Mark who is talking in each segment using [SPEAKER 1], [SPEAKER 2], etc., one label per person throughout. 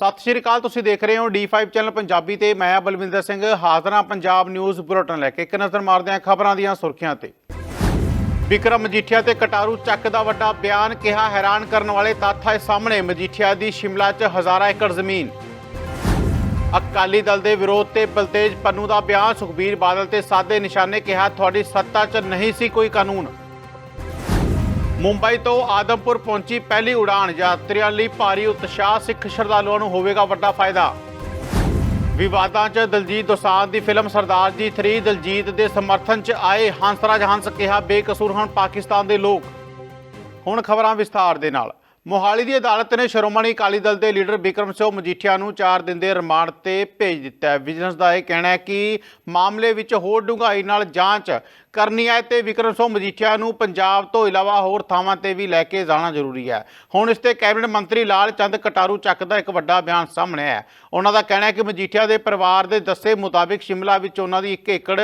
[SPEAKER 1] ਸਤਿ ਸ਼੍ਰੀ ਅਕਾਲ, ਤੁਸੀਂ ਦੇਖ ਰਹੇ ਹੋ D5 ਚੈਨਲ ਪੰਜਾਬੀ ਤੇ ਮੈਂ ਬਲਵਿੰਦਰ ਸਿੰਘ, ਹਾਜ਼ਰਾਂ ਪੰਜਾਬ ਨਿਊਜ਼ ਬੁਲੇਟਿਨ ਲੈ ਕੇ। ਇੱਕ ਨਜ਼ਰ ਮਾਰਦੇ ਹਾਂ ਖਬਰਾਂ ਦੀਆਂ ਸੁਰਖੀਆਂ ਤੇ। ਵਿਕਰਮ ਮਜੀਠੀਆ ਤੇ ਕਟਾਰੂ ਚੱਕ ਦਾ ਵੱਡਾ ਬਿਆਨ, ਕਿਹਾ ਹੈਰਾਨ ਕਰਨ ਵਾਲੇ ਤੱਥ ਆਏ ਸਾਹਮਣੇ। ਮਜੀਠੀਆ ਦੀ ਸ਼ਿਮਲਾ 'ਚ ਹਜ਼ਾਰਾਂ ਏਕੜ ਜ਼ਮੀਨ। ਅਕਾਲੀ ਦਲ ਦੇ ਵਿਰੋਧ ਤੇ ਬਲਤੇਜ ਪੰਨੂ ਦਾ ਬਿਆਨ, ਸੁਖਬੀਰ ਬਾਦਲ ਤੇ ਸਾਦੇ ਨਿਸ਼ਾਨੇ ਕਿਹਾ, ਤੁਹਾਡੀ ਸੱਤਾ 'ਚ ਨਹੀਂ ਸੀ ਕੋਈ ਕਾਨੂੰਨ। ਮੁੰਬਈ ਤੋਂ ਆਦਮਪੁਰ ਪਹੁੰਚੀ ਪਹਿਲੀ ਉਡਾਨ ਯਾਤਰੀਆਂ ਲਈ ਭਾਰੀ ਉਤਸ਼ਾਹ, ਸਿੱਖ ਸ਼ਰਧਾਲੂਆਂ ਨੂੰ ਹੋਵੇਗਾ ਵੱਡਾ ਫਾਇਦਾ। ਵਿਵਾਦਾਂ 'ਚ ਦਲਜੀਤ ਦੋਸਾਂਝ ਦੀ ਫਿਲਮ ਸਰਦਾਰ ਜੀ 3 ਦਲਜੀਤ ਦੇ ਸਮਰਥਨ 'ਚ ਆਏ ਹੰਸਰਾਜ ਹੰਸ ਕਿਹਾ ਬੇਕਸੂਰ ਹਨ ਪਾਕਿਸਤਾਨ ਦੇ ਲੋਕ। ਹੁਣ ਖਬਰਾਂ ਵਿਸਥਾਰ ਦੇ ਨਾਲ। ਮੋਹਾਲੀ ਦੀ ਅਦਾਲਤ ਨੇ ਸ਼੍ਰੋਮਣੀ ਅਕਾਲੀ ਦਲ ਦੇ ਲੀਡਰ ਬਿਕਰਮ ਸਿੰਘ ਮਜੀਠੀਆ ਨੂੰ 4 ਦਿਨ ਦੇ ਰਿਮਾਂਡ ਤੇ ਭੇਜ ਦਿੱਤਾ ਹੈ। ਵਿਜੀਲੈਂਸ ਦਾ ਇਹ ਕਹਿਣਾ ਹੈ ਕਿ ਮਾਮਲੇ ਵਿੱਚ ਹੋਰ ਡੂੰਘਾਈ ਨਾਲ ਜਾਂਚ ਕਰਨੀ ਹੈ ਤੇ ਵਿਕਰਮ ਸਿੰਘ ਮਜੀਠੀਆ ਨੂੰ ਪੰਜਾਬ ਤੋਂ ਇਲਾਵਾ ਹੋਰ ਥਾਵਾਂ ਤੇ ਵੀ ਲੈ ਕੇ ਜਾਣਾ ਜ਼ਰੂਰੀ ਹੈ। ਹੁਣ ਇਸ ਤੇ ਕੈਬਨਿਟ ਮੰਤਰੀ ਲਾਲ ਚੰਦ ਕਟਾਰੂ ਚੱਕ ਦਾ ਇੱਕ ਵੱਡਾ ਬਿਆਨ ਸਾਹਮਣੇ ਆਇਆ ਹੈ। ਉਹਨਾਂ ਦਾ ਕਹਿਣਾ ਹੈ ਕਿ ਮਜੀਠੀਆ ਦੇ ਪਰਿਵਾਰ ਦੇ ਦੱਸੇ ਮੁਤਾਬਿਕ ਸ਼ਿਮਲਾ ਵਿੱਚ ਉਹਨਾਂ ਦੀ 1 ਏਕੜ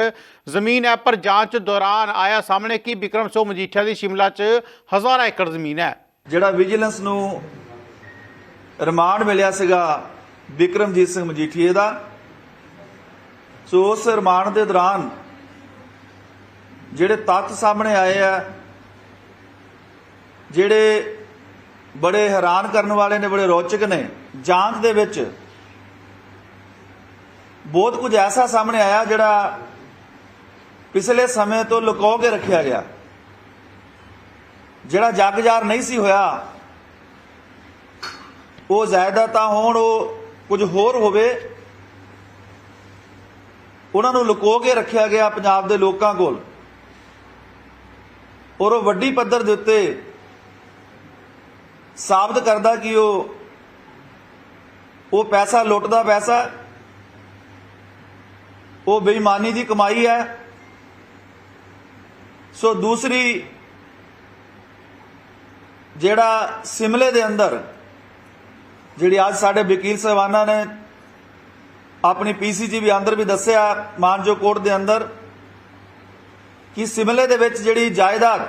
[SPEAKER 1] ਜ਼ਮੀਨ ਹੈ, ਪਰ ਜਾਂਚ ਦੌਰਾਨ ਆਇਆ ਸਾਹਮਣੇ ਕਿ ਵਿਕਰਮ ਸਿੰਘ ਮਜੀਠੀਆ ਦੀ ਸ਼ਿਮਲਾ 'ਚ ਹਜ਼ਾਰਾਂ ਏਕੜ ਜ਼ਮੀਨ ਹੈ।
[SPEAKER 2] ਜਿਹੜਾ ਵਿਜੀਲੈਂਸ ਨੂੰ ਰਿਮਾਂਡ ਮਿਲਿਆ ਸੀਗਾ ਵਿਕਰਮਜੀਤ ਸਿੰਘ ਮਜੀਠੀਏ ਦਾ, ਸੋ ਉਸ ਰਿਮਾਂਡ ਦੇ ਦੌਰਾਨ ਜਿਹੜੇ ਤੱਥ ਸਾਹਮਣੇ ਆਏ ਆ, ਜਿਹੜੇ ਬੜੇ ਹੈਰਾਨ ਕਰਨ ਵਾਲੇ ਨੇ, ਬੜੇ ਰੌਚਕ ਨੇ, ਜਾਂਚ ਦੇ ਵਿੱਚ ਬਹੁਤ ਕੁਝ ਐਸਾ ਸਾਹਮਣੇ ਆਇਆ ਜਿਹੜਾ ਪਿਛਲੇ ਸਮੇਂ ਤੋਂ ਲੁਕੋ ਕੇ ਰੱਖਿਆ ਗਿਆ। ਜਿਹੜਾ ਜਗਜਾਰ ਨਹੀਂ ਸੀ ਹੋਇਆ, ਉਹ ਜਾਇਦਾਦਾਂ ਹੋਣ ਉਹ ਕੁਝ ਹੋਰ ਹੋਵੇ। ਉਹਨਾਂ ਨੂੰ ਲੁਕੋ ਕੇ ਰੱਖਿਆ ਗਿਆ ਪੰਜਾਬ ਦੇ ਲੋਕਾਂ ਕੋਲ। ਔਰ ਉਹ ਵੱਡੀ ਪੱਧਰ ਦੇ ਉੱਤੇ ਸਾਬਤ ਕਰਦਾ ਕਿ ਉਹ ਉਹ ਪੈਸਾ ਲੁੱਟਦਾ ਪੈਸਾ ਉਹ ਬੇਈਮਾਨੀ ਦੀ ਕਮਾਈ ਹੈ। ਸੋ ਦੂਸਰੀ ਜਿਹੜਾ ਸਿਮਲੇ ਦੇ ਅੰਦਰ, ਜਿਹੜੀ ਅੱਜ ਸਾਡੇ ਵਕੀਲ ਸਾਹਿਬਾਨਾਂ ਨੇ ਆਪਣੀ ਪੀਸੀਜੀ ਵੀ ਅੰਦਰ ਵੀ ਦੱਸਿਆ, ਮਾਨਜੋ ਕੋਰਟ ਦੇ ਅੰਦਰ, ਕਿ ਸਿਮਲੇ ਦੇ ਵਿੱਚ ਜਿਹੜੀ ਜਾਇਦਾਦ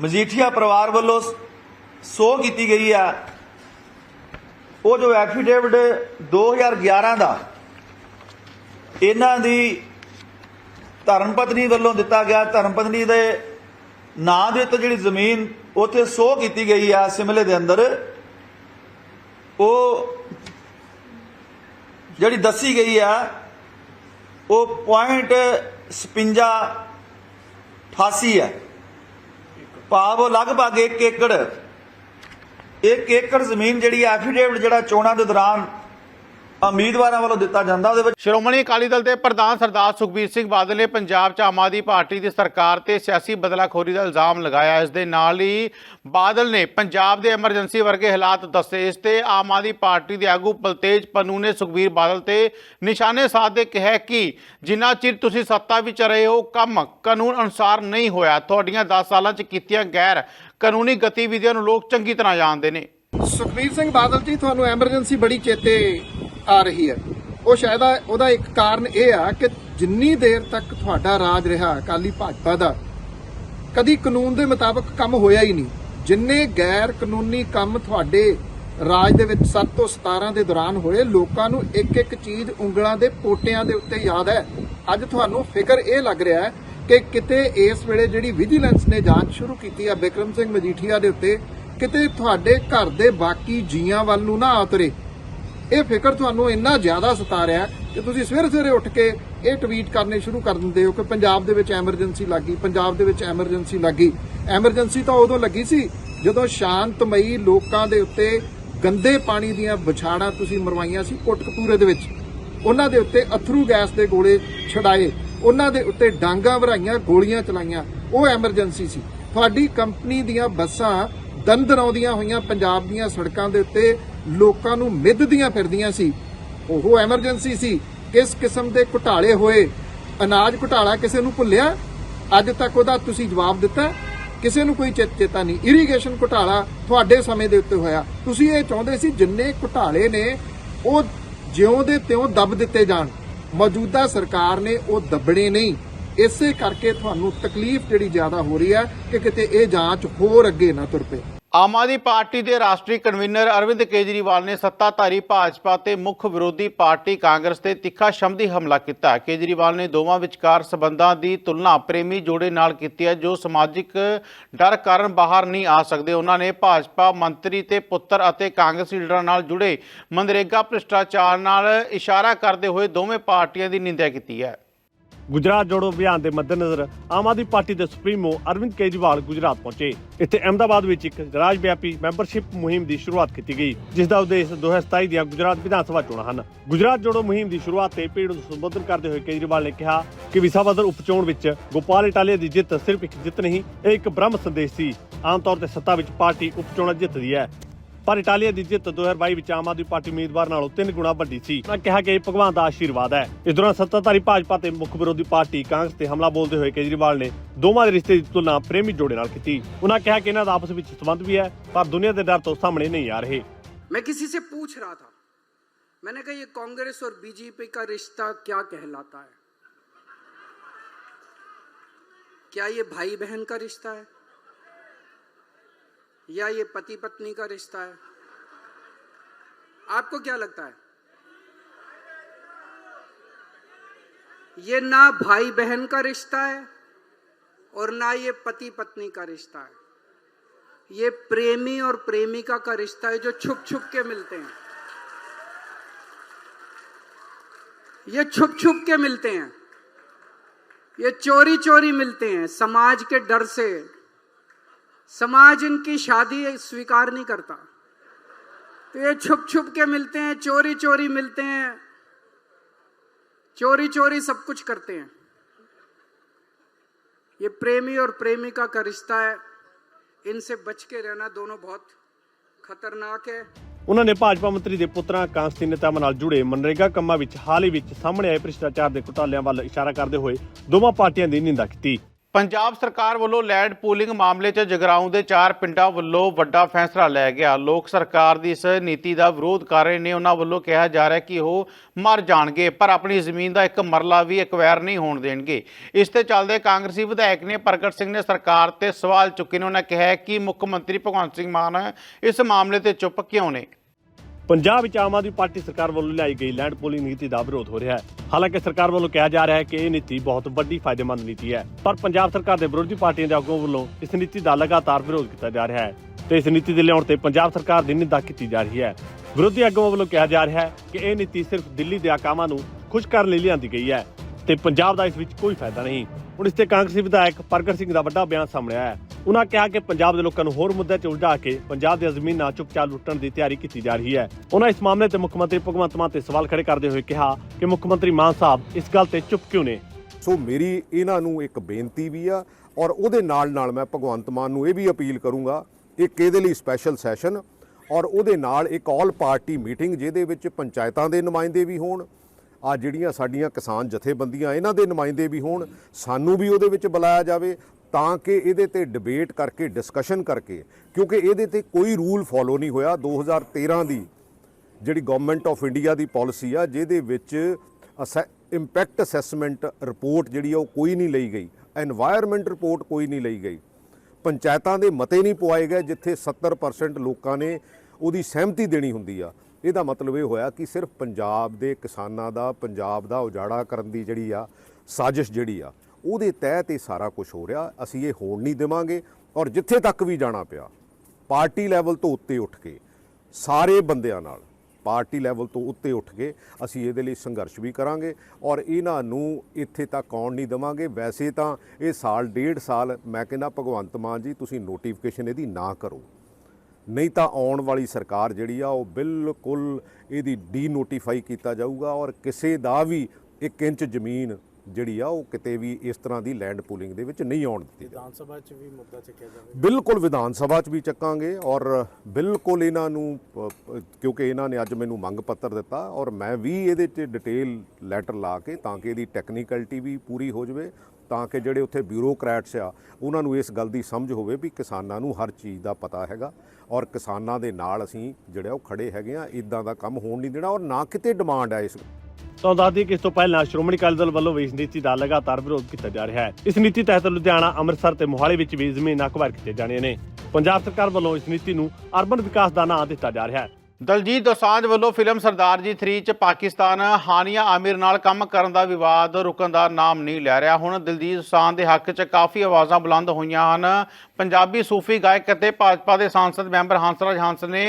[SPEAKER 2] ਮਜੀਠੀਆ ਪਰਿਵਾਰ ਵੱਲੋਂ ਸੋ ਕੀਤੀ ਗਈ ਆ, ਉਹ ਜੋ ਐਫੀਡੇਵਿਟ 2011 ਦਾ, ਇਹਨਾਂ ਦੀ ਧਰਮ ਪਤਨੀ ਵੱਲੋਂ ਦਿੱਤਾ ਗਿਆ ਧਰਮ ਪਤਨੀ ਦੇ ਨਾਂ ਦੇ ਉੱਤੇ ਜਿਹੜੀ ਜ਼ਮੀਨ ਉੱਥੇ ਸੋ ਕੀਤੀ ਗਈ ਆ ਸਿਮਲੇ ਦੇ ਅੰਦਰ, ਉਹ ਜਿਹੜੀ ਦੱਸੀ ਗਈ ਆ, ਉਹ ਪੁਆਇੰਟ 56 88 ਹੈ ਭਾਵ ਉਹ ਲਗਭਗ 1 ਏਕੜ 1 ਏਕੜ ਜ਼ਮੀਨ ਜਿਹੜੀ ਐਫੀਡੇਵਿਟ ਜਿਹੜਾ ਚੋਣਾਂ ਦੇ ਦੌਰਾਨ ਉਮੀਦਵਾਰਾਂ ਵੱਲੋਂ ਦਿੱਤਾ ਜਾਂਦਾ ਉਹਦੇ ਵਿੱਚ
[SPEAKER 1] ਸ਼੍ਰੋਮਣੀ ਅਕਾਲੀ ਦਲ ਦੇ ਪ੍ਰਧਾਨ ਸਰਦਾਰ ਸੁਖਬੀਰ ਸਿੰਘ ਬਾਦਲ ਨੇ ਪੰਜਾਬ 'ਚ ਆਮ ਆਦਮੀ ਪਾਰਟੀ ਦੀ ਸਰਕਾਰ ਤੇ ਸਿਆਸੀ ਬਦਲਾਖੋਰੀ ਦਾ ਇਲਜ਼ਾਮ ਲਗਾਇਆ। ਇਸ ਦੇ ਨਾਲ ਹੀ ਬਾਦਲ ਨੇ ਪੰਜਾਬ ਦੇ ਐਮਰਜੈਂਸੀ ਵਰਗੇ ਹਾਲਾਤ ਦੱਸੇ। ਇਸ ਤੇ ਆਮ ਆਦਮੀ ਪਾਰਟੀ ਦੇ ਆਗੂ ਬਲਤੇਜ ਪੰਨੂ ਨੇ ਸੁਖਬੀਰ ਬਾਦਲ ਤੇ ਨਿਸ਼ਾਨੇ ਸਾਧਦੇ ਕਿਹਾ ਕਿ ਜਿੰਨਾ ਚਿਰ ਤੁਸੀਂ ਸੱਤਾ ਵਿੱਚ ਰਹੇ ਹੋ ਕੰਮ ਕਾਨੂੰਨ ਅਨੁਸਾਰ ਨਹੀਂ ਹੋਇਆ। ਤੁਹਾਡੀਆਂ 10 ਸਾਲਾਂ 'ਚ ਕੀਤੀਆਂ ਗੈਰ ਕਾਨੂੰਨੀ ਗਤੀਵਿਧੀਆਂ ਨੂੰ ਲੋਕ ਚੰਗੀ ਤਰ੍ਹਾਂ ਜਾਣਦੇ ਨੇ।
[SPEAKER 3] ਸੁਖਬੀਰ ਸਿੰਘ ਬਾਦਲ ਜੀ ਤੁਹਾਨੂੰ ਐਮਰਜੈਂਸੀ ਬੜੀ ਚੇਤੇ ਆ ਰਹੀ ਹੈ। ਉਹ ਸ਼ਾਇਦ ਆ- ਉਹਦਾ ਇੱਕ ਕਾਰਨ ਇਹ ਆ ਕਿ ਜਿੰਨੀ ਦੇਰ ਤੱਕ ਤੁਹਾਡਾ ਰਾਜ ਰਿਹਾ ਅਕਾਲੀ ਭਾਜਪਾ ਦਾ, ਕਦੀ ਕਾਨੂੰਨ ਦੇ ਮੁਤਾਬਕ ਕੰਮ ਹੋਇਆ ਹੀ ਨਹੀਂ। ਜਿੰਨੇ ਗੈਰ ਕਾਨੂੰਨੀ ਕੰਮ ਤੁਹਾਡੇ ਰਾਜ ਦੇ ਵਿੱਚ 7 ਤੋਂ 17 ਦੇ ਦੌਰਾਨ ਹੋਏ, ਲੋਕਾਂ ਨੂੰ ਇੱਕ ਇੱਕ ਚੀਜ਼ ਉਂਗਲਾਂ ਦੇ ਪੋਟਿਆਂ ਦੇ ਉੱਤੇ ਯਾਦ ਹੈ। ਅੱਜ ਤੁਹਾਨੂੰ ਫਿਕਰ ਇਹ ਲੱਗ ਰਿਹਾ ਹੈ ਕਿ ਕਿਤੇ ਇਸ ਵੇਲੇ ਜਿਹੜੀ ਵਿਜੀਲੈਂਸ ਨੇ ਜਾਂਚ ਸ਼ੁਰੂ ਕੀਤੀ ਆ ਬਿਕਰਮ ਸਿੰਘ ਮਜੀਠੀਆ ਦੇ ਉੱਤੇ, ਕਿਤੇ ਤੁਹਾਡੇ ਘਰ ਦੇ ਬਾਕੀ ਜੀਆਂ ਵੱਲ ਨੂੰ ਨਾ ਆਤਰੇ ਇਹ ਫਿਕਰ ਤੁਹਾਨੂੰ ਇੰਨਾ ਜ਼ਿਆਦਾ ਸਤਾ ਰਿਹਾ ਕਿ ਤੁਸੀਂ ਸਵੇਰੇ ਸਵੇਰੇ ਉੱਠ ਕੇ ਇਹ ਟਵੀਟ ਕਰਨੇ ਸ਼ੁਰੂ ਕਰ ਦਿੰਦੇ ਹੋ ਕਿ ਪੰਜਾਬ ਦੇ ਵਿੱਚ ਐਮਰਜੈਂਸੀ ਲੱਗੀ, ਪੰਜਾਬ ਦੇ ਵਿੱਚ ਐਮਰਜੈਂਸੀ ਲੱਗੀ। ਐਮਰਜੈਂਸੀ ਤਾਂ ਉਦੋਂ ਲੱਗੀ ਸੀ ਜਦੋਂ ਸ਼ਾਂਤਮਈ ਲੋਕਾਂ ਦੇ ਉੱਤੇ ਗੰਦੇ ਪਾਣੀ ਦੀਆਂ ਵਿਛਾੜਾਂ ਤੁਸੀਂ ਮਰਵਾਈਆਂ ਸੀ ਕੋਟਕਪੂਰੇ ਦੇ ਵਿੱਚ। ਉਹਨਾਂ ਦੇ ਉੱਤੇ ਅਥਰੂ ਗੈਸ ਦੇ ਗੋਲੇ ਛਡਾਏ, ਉਹਨਾਂ ਦੇ ਉੱਤੇ ਡਾਂਗਾ ਭਰਾਈਆਂ, ਗੋਲੀਆਂ ਚਲਾਈਆਂ। ਉਹ ਐਮਰਜੈਂਸੀ ਸੀ। ਤੁਹਾਡੀ ਕੰਪਨੀ ਦੀਆਂ ਬੱਸਾਂ ਦੰਦਰਾਉਂਦੀਆਂ ਹੋਈਆਂ ਪੰਜਾਬ ਦੀਆਂ ਸੜਕਾਂ ਦੇ ਉੱਤੇ ਲੋਕਾਂ ਨੂੰ ਮਿੱਧਦੀਆਂ ਫਿਰਦੀਆਂ ਸੀ। ਉਹ ਐਮਰਜੈਂਸੀ ਸੀ। ਕਿਸ ਕਿਸਮ ਦੇ ਘੁਟਾਲੇ ਹੋਏ? ਅਨਾਜ ਘੁਟਾਲਾ ਕਿਸੇ ਨੂੰ ਭੁੱਲਿਆ? ਅੱਜ ਤੱਕ ਉਹਦਾ ਤੁਸੀਂ ਜਵਾਬ ਦਿੱਤਾ? ਕਿਸੇ ਨੂੰ ਕੋਈ ਚੇਤਾ ਨਹੀਂ। ਇਰੀਗੇਸ਼ਨ ਘੁਟਾਲਾ ਤੁਹਾਡੇ ਸਮੇਂ ਦੇ ਉੱਤੇ ਹੋਇਆ। ਤੁਸੀਂ ਇਹ ਚਾਹੁੰਦੇ ਸੀ ਜਿੰਨੇ ਘੁਟਾਲੇ ਨੇ, ਉਹ ਜਿਉਂ ਦੇ ਤਿਉਂ ਦੱਬ ਦਿੱਤੇ ਜਾਣ। ਮੌਜੂਦਾ ਸਰਕਾਰ ਨੇ ਉਹ ਦੱਬਣੇ ਨਹੀਂ। ਇਸੇ ਕਰਕੇ ਤੁਹਾਨੂੰ ਤਕਲੀਫ ਜਿਹੜੀ ਜ਼ਿਆਦਾ ਹੋ ਰਹੀ ਹੈ ਕਿ ਕਿਤੇ ਇਹ ਜਾਂਚ ਹੋਰ ਅੱਗੇ ਨਾ ਤੁਰ ਪਏ।
[SPEAKER 1] ਆਮ ਆਦਮੀ ਪਾਰਟੀ ਦੇ ਰਾਸ਼ਟਰੀ ਕਨਵੀਨਰ ਅਰਵਿੰਦ ਕੇਜਰੀਵਾਲ ਨੇ ਸੱਤਾਧਾਰੀ ਭਾਜਪਾ ਤੇ ਮੁੱਖ ਵਿਰੋਧੀ ਪਾਰਟੀ ਕਾਂਗਰਸ ਤੇ ਤਿੱਖਾ ਸ਼ਬਦੀ ਹਮਲਾ ਕੀਤਾ। ਕੇਜਰੀਵਾਲ ਨੇ ਦੋਵਾਂ ਵਿਚਕਾਰ ਸਬੰਧਾਂ ਦੀ ਤੁਲਨਾ ਪ੍ਰੇਮੀ ਜੋੜੇ ਨਾਲ ਕੀਤੀ ਹੈ, ਜੋ ਸਮਾਜਿਕ ਡਰ ਕਾਰਨ ਬਾਹਰ ਨਹੀਂ ਆ ਸਕਦੇ। ਉਹਨਾਂ ਨੇ ਭਾਜਪਾ ਮੰਤਰੀ ਤੇ ਪੁੱਤਰ ਅਤੇ ਕਾਂਗਰਸ ਲੀਡਰਾਂ ਨਾਲ ਜੁੜੇ ਮਨਰੇਗਾ ਭ੍ਰਿਸ਼ਟਾਚਾਰ ਨਾਲ ਇਸ਼ਾਰਾ ਕਰਦੇ ਹੋਏ ਦੋਵੇਂ ਪਾਰਟੀਆਂ ਦੀ ਨਿੰਦਿਆ ਕੀਤੀ ਹੈ।
[SPEAKER 4] ਗੁਜਰਾਤ ਜੋੜੋ ਅਭਿਆਨ ਦੇ ਮੱਦੇਨਜ਼ਰ ਆਮ ਆਦਮੀ ਪਾਰਟੀ ਦੇ ਸੁਪਰੀਮੋ ਅਰਵਿੰਦ ਕੇਜਰੀਵਾਲ ਗੁਜਰਾਤ ਪਹੁੰਚੇ। ਇੱਥੇ ਅਹਿਮਦਾਬਾਦ ਵਿੱਚ ਇੱਕ ਰਾਜ ਵਿਆਪੀ ਮੈਂਬਰਸ਼ਿਪ ਮੁਹਿੰਮ ਦੀ ਸ਼ੁਰੂਆਤ ਕੀਤੀ ਗਈ ਜਿਸ ਦਾ ਉਦੇਸ਼ 2027 ਦੀਆਂ ਗੁਜਰਾਤ ਵਿਧਾਨ ਸਭਾ ਚੋਣਾਂ ਹਨ। ਗੁਜਰਾਤ ਜੋੜੋ ਮੁਹਿੰਮ ਦੀ ਸ਼ੁਰੂਆਤ ਤੇ ਭੀੜ ਨੂੰ ਸੰਬੋਧਨ ਕਰਦੇ ਹੋਏ ਕੇਜਰੀਵਾਲ ਨੇ ਕਿਹਾ ਕਿ ਵਿਸਾਵਦਰ ਉਪਚੋਣ ਵਿੱਚ ਗੋਪਾਲ ਇਟਾਲੀਆ ਦੀ ਜਿੱਤ ਸਿਰਫ ਇੱਕ ਜਿੱਤ ਨਹੀਂ, ਇਹ ਇੱਕ ਬ੍ਰਹਮ ਸੰਦੇਸ਼ ਸੀ। ਆਮ ਤੌਰ ਤੇ ਸੱਤਾ ਵਿੱਚ ਪਾਰਟੀ ਉਪਚੋਣਾਂ ਜਿੱਤਦੀ ਹੈ। ਪਰ ਇਟਾਲੀਆ ਦੀ ਜਿੱਤ 2022 ਵਿੱਚ ਆਮ ਆਦਮੀ ਪਾਰਟੀ ਉਮੀਦਵਾਰ ਨਾਲੋਂ ਤਿੰਨ ਗੁਣਾ ਵੱਡੀ ਸੀ ਉਹਨਾਂ ਕਿਹਾ ਕਿ ਇਹ ਭਗਵਾਨ ਦਾ ਆਸ਼ੀਰਵਾਦ ਹੈ ਇਸ ਦੌਰਾਨ ਸੱਤਾਧਾਰੀ ਭਾਜਪਾ ਤੇ ਮੁੱਖ ਵਿਰੋਧੀ ਪਾਰਟੀ ਕਾਂਗਰਸ ਤੇ ਹਮਲਾ ਬੋਲਦੇ ਹੋਏ ਕੇਜਰੀਵਾਲ ਨੇ ਦੋਵਾਂ ਦੇ ਰਿਸ਼ਤੇ ਦੀ ਤੁਲਨਾ ਪ੍ਰੇਮੀ ਜੋੜੇ ਨਾਲ ਕੀਤੀ ਉਹਨਾਂ ਕਿਹਾ ਕਿ ਇਹਨਾਂ ਦਾ ਆਪਸ ਵਿੱਚ ਸੰਬੰਧ ਵੀ ਹੈ ਪਰ ਦੁਨੀਆ ਦੇ ਡਰ ਤੋਂ ਸਾਹਮਣੇ ਨਹੀਂ ਆ ਰਹੇ
[SPEAKER 5] मैं किसी से पूछ रहा था मैंने कहा ये कांग्रेस और बीजेपी का रिश्ता क्या कहलाता है क्या ये भाई बहन का रिश्ता है या ये पति पत्नी का रिश्ता है? आपको क्या लगता है? ये ना भाई बहन का रिश्ता है और ना ये पति पत्नी का रिश्ता है। ये प्रेमी और प्रेमिका का रिश्ता है जो छुप छुप के मिलते हैं। ये छुप छुप के मिलते हैं। ये चोरी चोरी मिलते हैं समाज के डर से। समाज इनकी शादी स्वीकार नहीं करता तो ये छुप छुप के मिलते हैं चोरी चोरी मिलते हैं चोरी चोरी सब कुछ करते हैं ये प्रेमी और प्रेमिका का रिश्ता है इनसे बच के रहना दोनों बहुत खतरनाक है
[SPEAKER 4] ਉਹਨਾਂ ਨੇ ਭਾਜਪਾ ਮੰਤਰੀ ਦੇ ਪੁੱਤਰਾਂ ਕਾਂਗਰਸੀ ਨੇਤਾਵਾਂ ਨਾਲ ਜੁੜੇ ਮਨਰੇਗਾ ਕੰਮਾਂ ਵਿੱਚ ਹਾਲ ਹੀ ਵਿੱਚ ਸਾਹਮਣੇ ਆਏ ਭ੍ਰਿਸ਼ਟਾਚਾਰ ਦੇ ਘੁਟਾਲਿਆਂ ਵੱਲ ਇਸ਼ਾਰਾ ਕਰਦੇ ਹੋਏ ਦੋਵਾਂ ਪਾਰਟੀਆਂ ਦੀ ਨਿੰਦਾ ਕੀਤੀ
[SPEAKER 1] ਪੰਜਾਬ ਸਰਕਾਰ ਵੱਲੋਂ ਲੈਂਡ ਪੂਲਿੰਗ ਮਾਮਲੇ 'ਚ ਜਗਰਾਉਂ ਦੇ ਚਾਰ ਪਿੰਡਾਂ ਵੱਲੋਂ ਵੱਡਾ ਫੈਸਲਾ ਲਿਆ ਗਿਆ। ਲੋਕ ਸਰਕਾਰ ਦੀ ਇਸ ਨੀਤੀ ਦਾ ਵਿਰੋਧ ਕਰ ਰਹੇ ਨੇ। ਉਹਨਾਂ ਵੱਲੋਂ ਕਿਹਾ ਜਾ ਰਿਹਾ ਕਿ ਉਹ ਮਰ ਜਾਣਗੇ, ਪਰ ਆਪਣੀ ਜ਼ਮੀਨ ਦਾ ਇੱਕ ਮਰਲਾ ਵੀ ਐਕਵਾਇਰ ਨਹੀਂ ਹੋਣ ਦੇਣਗੇ। ਇਸ ਤੇ ਚੱਲਦੇ ਕਾਂਗਰਸੀ ਵਿਧਾਇਕ ਨੇ ਪ੍ਰਗਟ ਸਿੰਘ ਨੇ ਸਰਕਾਰ ਤੇ ਸਵਾਲ ਚੁੱਕੇ ਨੇ। ਉਹਨਾਂ ਕਿਹਾ ਕਿ ਮੁੱਖ ਮੰਤਰੀ ਭਗਵੰਤ ਸਿੰਘ ਮਾਨ ਇਸ ਮਾਮਲੇ ਤੇ ਚੁੱਪ ਕਿਉਂ ਨੇ?
[SPEAKER 4] ਪੰਜਾਬ ਵਿੱਚ ਆਮ ਆਦਮੀ ਪਾਰਟੀ ਸਰਕਾਰ ਵੱਲੋਂ ਲਿਆਈ ਗਈ ਲੈਂਡ ਪੋਲਿੰਗ ਨੀਤੀ ਦਾ ਵਿਰੋਧ ਹੋ ਰਿਹਾ ਹੈ। ਹਾਲਾਂਕਿ ਸਰਕਾਰ ਵੱਲੋਂ ਕਿਹਾ ਜਾ ਰਿਹਾ ਹੈ ਕਿ ਇਹ ਨੀਤੀ ਬਹੁਤ ਵੱਡੀ ਫਾਇਦੇਮੰਦ ਨੀਤੀ ਹੈ, ਪਰ ਪੰਜਾਬ ਸਰਕਾਰ ਦੇ ਵਿਰੋਧੀ ਪਾਰਟੀਆਂ ਦੇ ਆਗੂਆਂ ਵੱਲੋਂ ਇਸ ਨੀਤੀ ਦਾ ਲਗਾਤਾਰ ਵਿਰੋਧ ਕੀਤਾ ਜਾ ਰਿਹਾ ਹੈ ਤੇ ਇਸ ਨੀਤੀ ਦੇ ਲਿਆਉਣ ਤੇ ਪੰਜਾਬ ਸਰਕਾਰ ਦੀ ਨਿੰਦਾ ਕੀਤੀ ਜਾ ਰਹੀ ਹੈ। ਵਿਰੋਧੀ ਆਗੂਆਂ ਵੱਲੋਂ ਕਿਹਾ ਜਾ ਰਿਹਾ ਹੈ ਕਿ ਇਹ ਨੀਤੀ ਸਿਰਫ ਦਿੱਲੀ ਦੇ ਆਕਾਮਾਂ ਨੂੰ ਖੁਸ਼ ਕਰਨ ਲਈ ਲਿਆਂਦੀ ਗਈ ਹੈ ਤੇ ਪੰਜਾਬ ਦਾ ਇਸ ਵਿੱਚ ਕੋਈ ਫਾਇਦਾ ਨਹੀਂ। ਹੁਣ ਇਸ ਤੇ ਕਾਂਗਰਸੀ ਵਿਧਾਇਕ ਪ੍ਰਗਟ ਸਿੰਘ ਦਾ ਵੱਡਾ ਬਿਆਨ ਸਾਹਮਣੇ ਆਇਆ ਹੈ। ਉਹਨਾਂ ਕਿਹਾ ਕਿ ਪੰਜਾਬ ਦੇ ਲੋਕਾਂ ਨੂੰ ਹੋਰ ਮੁੱਦਿਆਂ 'ਚ ਉਲਝਾ ਕੇ ਪੰਜਾਬ ਦੀਆਂ ਜ਼ਮੀਨਾਂ ਚੁੱਪਚਾਪ ਲੁੱਟਣ ਦੀ ਤਿਆਰੀ ਕੀਤੀ ਜਾ ਰਹੀ ਹੈ। ਉਹਨਾਂ ਇਸ ਮਾਮਲੇ ਤੇ ਮੁੱਖ ਮੰਤਰੀ ਭਗਵੰਤ ਮਾਨ ਤੇ ਸਵਾਲ ਖੜੇ ਕਰਦੇ ਹੋਏ ਕਿਹਾ ਕਿ ਮੁੱਖ ਮੰਤਰੀ ਮਾਨ ਸਾਹਿਬ ਇਸ ਗੱਲ ਤੇ ਚੁੱਪ ਕਿਉਂ ਨੇ?
[SPEAKER 6] ਸੋ ਮੇਰੀ ਇਹਨਾਂ ਨੂੰ ਇੱਕ ਬੇਨਤੀ ਵੀ ਆ ਔਰ ਉਹਦੇ ਨਾਲ ਨਾਲ ਮੈਂ ਭਗਵੰਤ ਮਾਨ ਨੂੰ ਇਹ ਵੀ ਅਪੀਲ ਕਰੂੰਗਾ ਇੱਕ ਇਹਦੇ ਲਈ ਸਪੈਸ਼ਲ ਸੈਸ਼ਨ ਔਰ ਉਹਦੇ ਨਾਲ ਇੱਕ ਆਲ ਪਾਰਟੀ ਮੀਟਿੰਗ ਜਿਹਦੇ ਵਿੱਚ ਪੰਚਾਇਤਾਂ ਦੇ ਨੁਮਾਇੰਦੇ ਵੀ ਹੋਣ ਆ ਜਿਹੜੀਆਂ ਸਾਡੀਆਂ ਕਿਸਾਨ ਜਥੇਬੰਦੀਆਂ ਇਹਨਾਂ ਦੇ ਨੁਮਾਇੰਦੇ ਵੀ ਹੋਣ, ਸਾਨੂੰ ਵੀ ਉਹਦੇ ਵਿੱਚ ਬੁਲਾਇਆ ਜਾਵੇ ਤਾਂ ਕਿ ਇਹਦੇ ਤੇ ਡਿਬੇਟ ਕਰਕੇ ਡਿਸਕਸ਼ਨ ਕਰਕੇ, ਕਿਉਂਕਿ ਇਹਦੇ ਤੇ ਕੋਈ ਰੂਲ ਫੋਲੋ ਨਹੀਂ ਹੋਇਆ 2013 ਦੀ, ਜਿਹੜੀ ਗਵਰਨਮੈਂਟ ਆਫ ਇੰਡੀਆ ਦੀ ਪਾਲਿਸੀ ਆ, ਜਿਹਦੇ ਵਿੱਚ ਇੰਪੈਕਟ ਅਸੈਸਮੈਂਟ ਰਿਪੋਰਟ ਜਿਹੜੀ ਆ ਉਹ ਕੋਈ ਨਹੀਂ ਲਈ ਗਈ এনवायरमेंट ਰਿਪੋਰਟ ਕੋਈ ਨਹੀਂ ਲਈ ਗਈ। ਪੰਚਾਇਤਾਂ ਦੇ ਮਤੇ ਨਹੀਂ ਪੁਆਏ ਗਏ, ਜਿੱਥੇ 70% ਲੋਕਾਂ ਨੇ ਉਹਦੀ ਸਹਿਮਤੀ ਦੇਣੀ ਹੁੰਦੀ ਆ। ਇਹਦਾ ਮਤਲਬ ਇਹ ਹੋਇਆ ਕਿ ਸਿਰਫ ਪੰਜਾਬ ਦੇ ਕਿਸਾਨਾਂ ਦਾ, ਪੰਜਾਬ ਦਾ ਉਜਾੜਾ ਕਰਨ ਦੀ ਜਿਹੜੀ ਆ ਸਾਜ਼ਿਸ਼ ਜਿਹੜੀ ਆ ਉਹਦੇ ਤਹਿਤ ਇਹ ਸਾਰਾ ਕੁਝ ਹੋ ਰਿਹਾ, ਅਸੀਂ ਇਹ ਹੋਣ ਨਹੀਂ ਦੇਵਾਂਗੇ ਔਰ ਜਿੱਥੇ ਤੱਕ ਵੀ ਜਾਣਾ ਪਿਆ, ਪਾਰਟੀ ਲੈਵਲ ਤੋਂ ਉੱਤੇ ਉੱਠ ਕੇ, ਸਾਰੇ ਬੰਦਿਆਂ ਨਾਲ ਪਾਰਟੀ ਲੈਵਲ ਤੋਂ ਉੱਤੇ ਉੱਠ ਕੇ ਅਸੀਂ ਇਹਦੇ ਲਈ ਸੰਘਰਸ਼ ਵੀ ਕਰਾਂਗੇ ਔਰ ਇਹਨਾਂ ਨੂੰ ਇੱਥੇ ਤੱਕ ਆਉਣ ਨਹੀਂ ਦੇਵਾਂਗੇ। ਵੈਸੇ ਤਾਂ ਇਹ ਸਾਲ, ਡੇਢ ਸਾਲ ਮੈਂ ਕਹਿੰਦਾ, ਭਗਵੰਤ ਮਾਨ ਜੀ, ਤੁਸੀਂ ਨੋਟੀਫਿਕੇਸ਼ਨ ਇਹਦੀ ਨਾ ਕਰੋ। ਨਹੀਂ ਤਾਂ ਆਉਣ ਵਾਲੀ ਸਰਕਾਰ ਜਿਹੜੀ ਆ, ਉਹ ਬਿਲਕੁਲ ਇਹਦੀ ਡੀਨੋਟੀਫਾਈ ਕੀਤਾ ਜਾਊਗਾ ਔਰ ਕਿਸੇ ਦਾ ਵੀ 1 ਇੰਚ ਜ਼ਮੀਨ ਜਿਹੜੀ ਆ ਉਹ ਕਿਤੇ ਵੀ ਇਸ ਤਰ੍ਹਾਂ ਦੀ ਲੈਂਡ ਪੂਲਿੰਗ ਦੇ ਵਿੱਚ ਨਹੀਂ ਆਉਣ ਦਿੱਤੀ ਵਿਧਾਨ ਸਭਾ 'ਚ ਵੀ ਮੁੱਦਾ ਚੱਕਿਆ ਜਾਵੇ। ਬਿਲਕੁਲ ਵਿਧਾਨ ਸਭਾ 'ਚ ਵੀ ਚੱਕਾਂਗੇ ਔਰ ਬਿਲਕੁਲ ਇਹਨਾਂ ਨੂੰ ਕਿਉਂਕਿ ਇਹਨਾਂ ਨੇ ਅੱਜ ਮੈਨੂੰ ਮੰਗ ਪੱਤਰ ਦਿੱਤਾ ਔਰ ਮੈਂ ਵੀ ਇਹਦੇ 'ਚ ਡਿਟੇਲ ਲੈਟਰ ਲਾ ਕੇ ਤਾਂ ਕਿ ਇਹਦੀ ਟੈਕਨੀਕਲਿਟੀ ਵੀ ਪੂਰੀ ਹੋ ਜਾਵੇ ਤਾਂ ਕਿ ਜਿਹੜੇ ਉੱਥੇ ਬਿਊਰੋਕਰੈਟਸ ਆ ਉਹਨਾਂ ਨੂੰ ਇਸ ਗੱਲ ਦੀ ਸਮਝ ਹੋਵੇ ਵੀ ਕਿਸਾਨਾਂ ਨੂੰ ਹਰ ਚੀਜ਼ ਦਾ ਪਤਾ ਹੈਗਾ ਔਰ ਕਿਸਾਨਾਂ ਦੇ ਨਾਲ ਅਸੀਂ ਜਿਹੜਾ ਉਹ ਖੜੇ ਹੈਗੇ ਆ ਇਦਾਂ ਦਾ ਕੰਮ ਹੋਣ ਨਹੀਂ ਦੇਣਾ ਔਰ ਨਾ ਕਿਤੇ ਡਿਮਾਂਡ ਹੈ ਇਸ
[SPEAKER 4] ਤਾਂ ਦੱਸਦੀ ਕਿ ਇਸ ਤੋਂ ਪਹਿਲਾਂ ਸ਼੍ਰੋਮਣੀ ਅਕਾਲੀ ਦਲ ਵੱਲੋਂ ਵੀ ਇਸ ਨੀਤੀ ਦਾ ਲਗਾਤਾਰ ਵਿਰੋਧ ਕੀਤਾ ਜਾ ਰਿਹਾ ਹੈ। ਇਸ ਨੀਤੀ ਤਹਿਤ ਲੁਧਿਆਣਾ, ਅੰਮ੍ਰਿਤਸਰ ਤੇ ਮੋਹਾਲੀ ਵਿੱਚ ਵੀ ਜ਼ਮੀਨਾਂ ਅਕਵਾਇਰ ਕੀਤੀਆਂ ਜਾਣੀਆਂ ਨੇ। ਪੰਜਾਬ ਸਰਕਾਰ ਵੱਲੋਂ ਇਸ ਨੀਤੀ ਨੂੰ ਅਰਬਨ ਵਿਕਾਸ ਦਾ ਨਾਂ ਦਿੱਤਾ ਜਾ ਰਿਹਾ ਹੈ।
[SPEAKER 1] ਦਲਜੀਤ ਦੋਸਾਂਝ ਵੱਲੋਂ ਫਿਲਮ ਸਰਦਾਰ ਜੀ 3 ਚ ਪਾਕਿਸਤਾਨ ਹਾਨੀਆ ਆਮਿਰ ਨਾਲ ਕੰਮ ਕਰਨ ਦਾ ਵਿਵਾਦ ਰੁਕਣ ਦਾ ਨਾਮ ਨਹੀਂ ਲੈ ਰਿਹਾ। ਹੁਣ ਦਲਜੀਤ ਦੋਸਾਂਝ ਦੇ ਹੱਕ 'ਚ ਕਾਫੀ ਆਵਾਜ਼ਾਂ ਬੁਲੰਦ ਹੋਈਆਂ ਹਨ। ਪੰਜਾਬੀ ਸੂਫੀ ਗਾਇਕ ਅਤੇ ਭਾਜਪਾ ਦੇ ਸੰਸਦ ਮੈਂਬਰ ਹੰਸਰਾਜ ਹੰਸ ਨੇ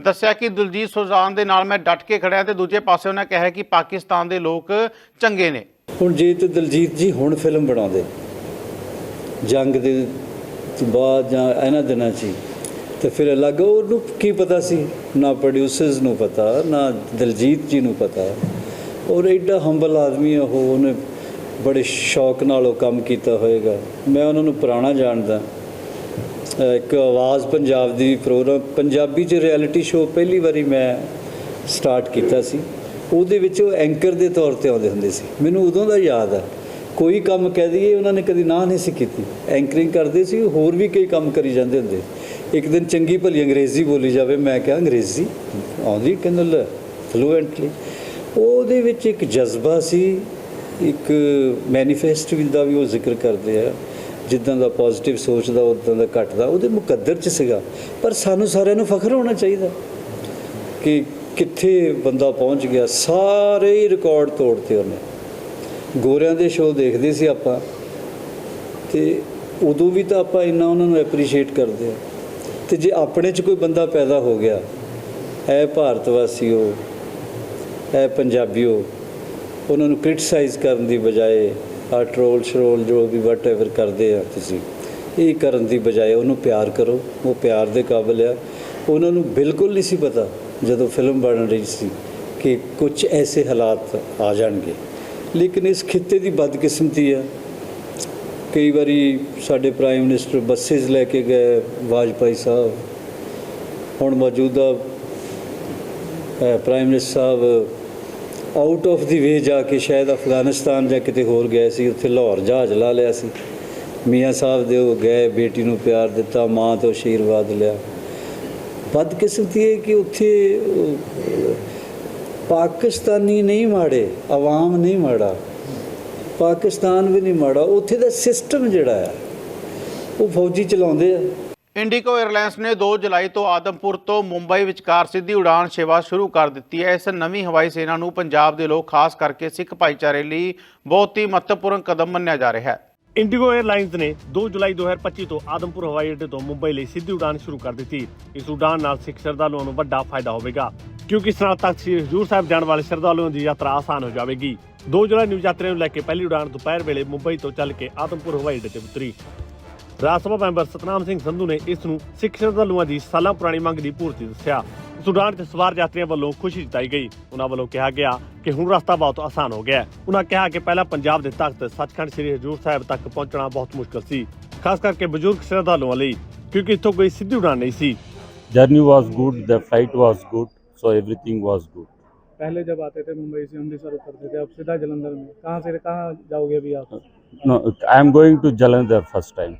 [SPEAKER 1] ਦੱਸਿਆ ਕਿ ਦਲਜੀਤ ਦੋਸਾਂਝ ਦੇ ਨਾਲ ਮੈਂ ਡਟ ਕੇ ਖੜਿਆ ਤੇ ਦੂਜੇ ਪਾਸੇ ਉਹਨਾਂ ਕਿਹਾ ਕਿ ਪਾਕਿਸਤਾਨ ਦੇ ਲੋਕ ਚੰਗੇ ਨੇ।
[SPEAKER 7] ਹੁਣ ਜੇ ਦਲਜੀਤ ਜੀ ਹੁਣ ਫਿਲਮ ਬਣਾਉਂਦੇ ਜੰਗ ਦੇ ਤੋਂ ਬਾਅਦ ਜਾਂ ਇਹਨਾਂ ਦਿਨਾਂ 'ਚ ਤੇ ਫਿਰ ਅਲੱਗ ਉਹਨੂੰ ਕੀ ਪਤਾ ਸੀ? ਨਾ ਪ੍ਰੋਡਿਊਸਰਸ ਨੂੰ ਪਤਾ, ਨਾ ਦਲਜੀਤ ਜੀ ਨੂੰ ਪਤਾ। ਔਰ ਐਡਾ ਹੰਬਲ ਆਦਮੀ ਆ ਉਹ, ਉਹਨੇ ਬੜੇ ਸ਼ੌਕ ਨਾਲ ਉਹ ਕੰਮ ਕੀਤਾ ਹੋਏਗਾ। ਮੈਂ ਉਹਨਾਂ ਨੂੰ ਪੁਰਾਣਾ ਜਾਣਦਾ। ਇੱਕ ਆਵਾਜ਼ ਪੰਜਾਬ ਦੀ ਪ੍ਰੋਗਰਾਮ ਪੰਜਾਬੀ 'ਚ ਰਿਐਲਿਟੀ ਸ਼ੋਅ ਪਹਿਲੀ ਵਾਰੀ ਮੈਂ ਸਟਾਰਟ ਕੀਤਾ ਸੀ। ਉਹਦੇ ਵਿੱਚ ਉਹ ਐਂਕਰ ਦੇ ਤੌਰ ਤੇ ਆਉਂਦੇ ਹੁੰਦੇ ਸੀ। ਮੈਨੂੰ ਉਦੋਂ ਦਾ ਯਾਦ ਆ। ਕੋਈ ਕੰਮ ਕਹਿ ਦਈਏ, ਉਹਨਾਂ ਨੇ ਕਦੀ ਨਾ ਨਹੀਂ ਸੀ ਕੀਤੀ। ਐਂਕਰਿੰਗ ਕਰਦੇ ਸੀ, ਹੋਰ ਵੀ ਕਈ ਕੰਮ ਕਰੀ ਜਾਂਦੇ ਹੁੰਦੇ। ਇੱਕ ਦਿਨ ਚੰਗੀ ਭਲੀ ਅੰਗਰੇਜ਼ੀ ਬੋਲੀ ਜਾਵੇ, ਮੈਂ ਕਿਹਾ ਅੰਗਰੇਜ਼ੀ ਆਉਂਦੀ ਕਹਿੰਦਾ ਲੈ ਫਲੂਐਂਟਲੀ ਉਹਦੇ ਵਿੱਚ ਇੱਕ ਜਜ਼ਬਾ ਸੀ, ਇੱਕ ਮੈਨੀਫੈਸਟ ਦਾ ਵੀ ਉਹ ਜ਼ਿਕਰ ਕਰਦੇ ਆ, ਜਿੱਦਾਂ ਦਾ ਪੋਜ਼ਿਟਿਵ ਸੋਚਦਾ ਉਦਾਂ ਦਾ ਘਟਦਾ, ਉਹਦੇ ਮੁਕੱਦਰ ਚ ਸੀਗਾ। ਪਰ ਸਾਨੂੰ ਸਾਰਿਆਂ ਨੂੰ ਫਖਰ ਹੋਣਾ ਚਾਹੀਦਾ ਕਿ ਕਿੱਥੇ ਬੰਦਾ ਪਹੁੰਚ ਗਿਆ, ਸਾਰੇ ਹੀ ਰਿਕਾਰਡ ਤੋੜਤੇ ਉਹਨੇ। ਗੋਰਿਆਂ ਦੇ ਸ਼ੋਅ ਦੇਖਦੇ ਸੀ ਆਪਾਂ, ਤੇ ਉਦੋਂ ਵੀ ਤਾਂ ਆਪਾਂ ਇੰਨਾ ਉਹਨਾਂ ਨੂੰ ਐਪਰੀਸ਼ੀਏਟ ਕਰਦੇ ਆ। ਤੇ ਜੇ ਆਪਣੇ 'ਚ ਕੋਈ ਬੰਦਾ ਪੈਦਾ ਹੋ ਗਿਆ, ਐ ਭਾਰਤ ਵਾਸੀਓ ਐ ਪੰਜਾਬੀਓ, ਉਹਨਾਂ ਨੂੰ ਕ੍ਰਿਟਿਸਾਈਜ਼ ਕਰਨ ਦੀ ਬਜਾਏ ਆ ਟਰੋਲ ਸ਼ਰੋਲ ਜੋ ਵੀ ਵਟਐਵਰ ਕਰਦੇ ਆ ਤੁਸੀਂ, ਇਹ ਕਰਨ ਦੀ ਬਜਾਏ ਉਹਨੂੰ ਪਿਆਰ ਕਰੋ, ਉਹ ਪਿਆਰ ਦੇ ਕਾਬਿਲ ਆ। ਉਹਨਾਂ ਨੂੰ ਬਿਲਕੁਲ ਨਹੀਂ ਸੀ ਪਤਾ ਜਦੋਂ ਫਿਲਮ ਬਣ ਰਹੀ ਸੀ ਕਿ ਕੁਝ ਐਸੇ ਹਾਲਾਤ ਆ ਜਾਣਗੇ। ਲੇਕਿਨ ਇਸ ਖਿੱਤੇ ਦੀ ਬਦਕਿਸਮਤੀ ਆ ਕਈ ਵਾਰੀ ਸਾਡੇ ਪ੍ਰਾਈਮ ਮਿਨਿਸਟਰ ਬੱਸੇਸ ਲੈ ਕੇ ਗਏ ਵਾਜਪਾਈ ਸਾਹਿਬ। ਹੁਣ ਮੌਜੂਦਾ ਪ੍ਰਾਈਮ ਮਿਨਿਸਟਰ ਸਾਹਿਬ ਆਊਟ ਆਫ ਦੀ ਵੇ ਜਾ ਕੇ ਸ਼ਾਇਦ ਅਫਗਾਨਿਸਤਾਨ ਜਾਂ ਕਿਤੇ ਹੋਰ ਗਏ ਸੀ, ਉੱਥੇ ਲਾਹੌਰ ਜਹਾਜ਼ ਲਾ ਲਿਆ ਸੀ। ਮੀਆਂ ਸਾਹਿਬ ਦੇ ਉਹ ਗਏ, ਬੇਟੀ ਨੂੰ ਪਿਆਰ ਦਿੱਤਾ, ਮਾਂ ਤੋਂ ਆਸ਼ੀਰਵਾਦ ਲਿਆ। ਬਦਕਿਸਮਤੀ ਹੈ ਕਿ ਉੱਥੇ ਪਾਕਿਸਤਾਨੀ ਨਹੀਂ ਮਾੜੇ, ਆਵਾਮ ਨਹੀਂ ਮਾੜਾ। ਪਾਕਿਸਤਾਨ ਵੀ ਨਹੀਂ ਮਾੜਾ ਉੱਥੇ ਦਾ ਸਿਸਟਮ ਜਿਹੜਾ ਆ ਉਹ ਫੌਜੀ ਚਲਾਉਂਦੇ ਆ।
[SPEAKER 1] ਇੰਡੀਗੋ 에ਅਰਲਾਈਨਸ ਨੇ 2 ਜੁਲਾਈ ਤੋਂ ਆਦਮਪੁਰ ਤੋਂ ਮੁੰਬਈ ਵਿਚਕਾਰ ਸਿੱਧੀ ਉਡਾਨ ਸੇਵਾ ਸ਼ੁਰੂ ਕਰ ਦਿੱਤੀ ਹੈ। ਇਸ ਨਵੀਂ ਹਵਾਈ ਸੇਨਾ ਨੂੰ ਪੰਜਾਬ ਦੇ ਲੋਕ ਖਾਸ ਕਰਕੇ ਸਿੱਖ ਭਾਈਚਾਰੇ ਲਈ ਬਹੁਤ ਹੀ ਮਹੱਤਵਪੂਰਨ ਕਦਮ ਮੰਨਿਆ ਜਾ ਰਿਹਾ ਹੈ।
[SPEAKER 4] ਇੰਡੀਗੋ 에ਅਰਲਾਈਨਸ ਨੇ 2 ਜੁਲਾਈ 2025 ਤੋਂ ਆਦਮਪੁਰ ਹਵਾਈ ਅੱਡੇ ਤੋਂ ਮੁੰਬਈ ਲਈ ਸਿੱਧੀ ਉਡਾਨ ਸ਼ੁਰੂ ਕਰ ਦਿੱਤੀ। ਇਸ ਉਡਾਨ ਨਾਲ ਸਿੱਖ ਸ਼ਰਧਾਲੂਆਂ ਨੂੰ ਵੱਡਾ ਫਾਇਦਾ ਹੋਵੇਗਾ ਕਿਉਂਕਿ ਇਸ ਨਾਲ ਤਖਤ ਸ੍ਰੀ ਹਜ਼ੂਰ ਸਾਹਿਬ ਜਾਣ ਵਾਲੇ ਸ਼ਰਧਾਲੂਆਂ ਦੀ ਯਾਤਰਾ ਆਸਾਨ ਹੋ ਜਾਵੇਗੀ। 2 ਜੁਲਾਈ ਨੂੰ ਯਾਤਰੀਆਂ ਨੂੰ ਲੈ ਕੇ ਪਹਿਲੀ ਉਡਾਨ ਦੁਪਹਿਰ ਵੇਲੇ ਮੁੰਬਈ ਤੋਂ ਚੱਲ ਕੇ ਆਦਮਪੁਰ ਹਵਾਈ ਅੱਡੇ ਤੇ ਉਤਰੀ। ਰਾਜ ਸਭਾ ਮੈਂਬਰ ਸਤਨਾਮ ਸਿੰਘ ਸੰਧੂ ਨੇ ਇਸ ਨੂੰ ਸਿੱਖ ਸ਼ਰਧਾਲੂਆਂ ਦੀ ਸਾਲਾਂ ਪੁਰਾਣੀ ਮੰਗ ਦੀ ਪੂਰਤੀ ਦੱਸਿਆ। ਇਸ ਉਡਾਨ ਤੇ ਸਵਾਰ ਯਾਤਰੀਆਂ ਵੱਲੋਂ ਖੁਸ਼ੀ ਜਤਾਈ ਗਈ। ਉਹਨਾਂ ਵੱਲੋਂ ਕਿਹਾ ਗਿਆ ਕਿ ਹੁਣ ਰਸਤਾ ਬਹੁਤ ਆਸਾਨ ਹੋ ਗਿਆ ਹੈ। ਉਹਨਾਂ ਕਿਹਾ ਕਿ ਪਹਿਲਾਂ ਪੰਜਾਬ ਦੇ ਤਖਤ ਸੱਚਖੰਡ ਸ੍ਰੀ ਹਜ਼ੂਰ ਸਾਹਿਬ ਤੱਕ ਪਹੁੰਚਣਾ ਬਹੁਤ ਮੁਸ਼ਕਲ ਸੀ, ਖਾਸ ਕਰਕੇ ਬਜ਼ੁਰਗ ਸ਼ਰਧਾਲੂਆਂ ਲਈ, ਕਿਉਂਕਿ ਇੱਥੋਂ ਕੋਈ ਸਿੱਧੀ ਉਡਾਨ ਨਹੀਂ ਸੀ।
[SPEAKER 8] Journey was good, the flight was good, so everything was good.
[SPEAKER 9] पहले जब आते थे मुंबई से अमृतसर उतरते थे अब सीधा जलंधर में। कहाँ से कहाँ जाओगे अभी आप?
[SPEAKER 8] No I am going to Jalandhar first time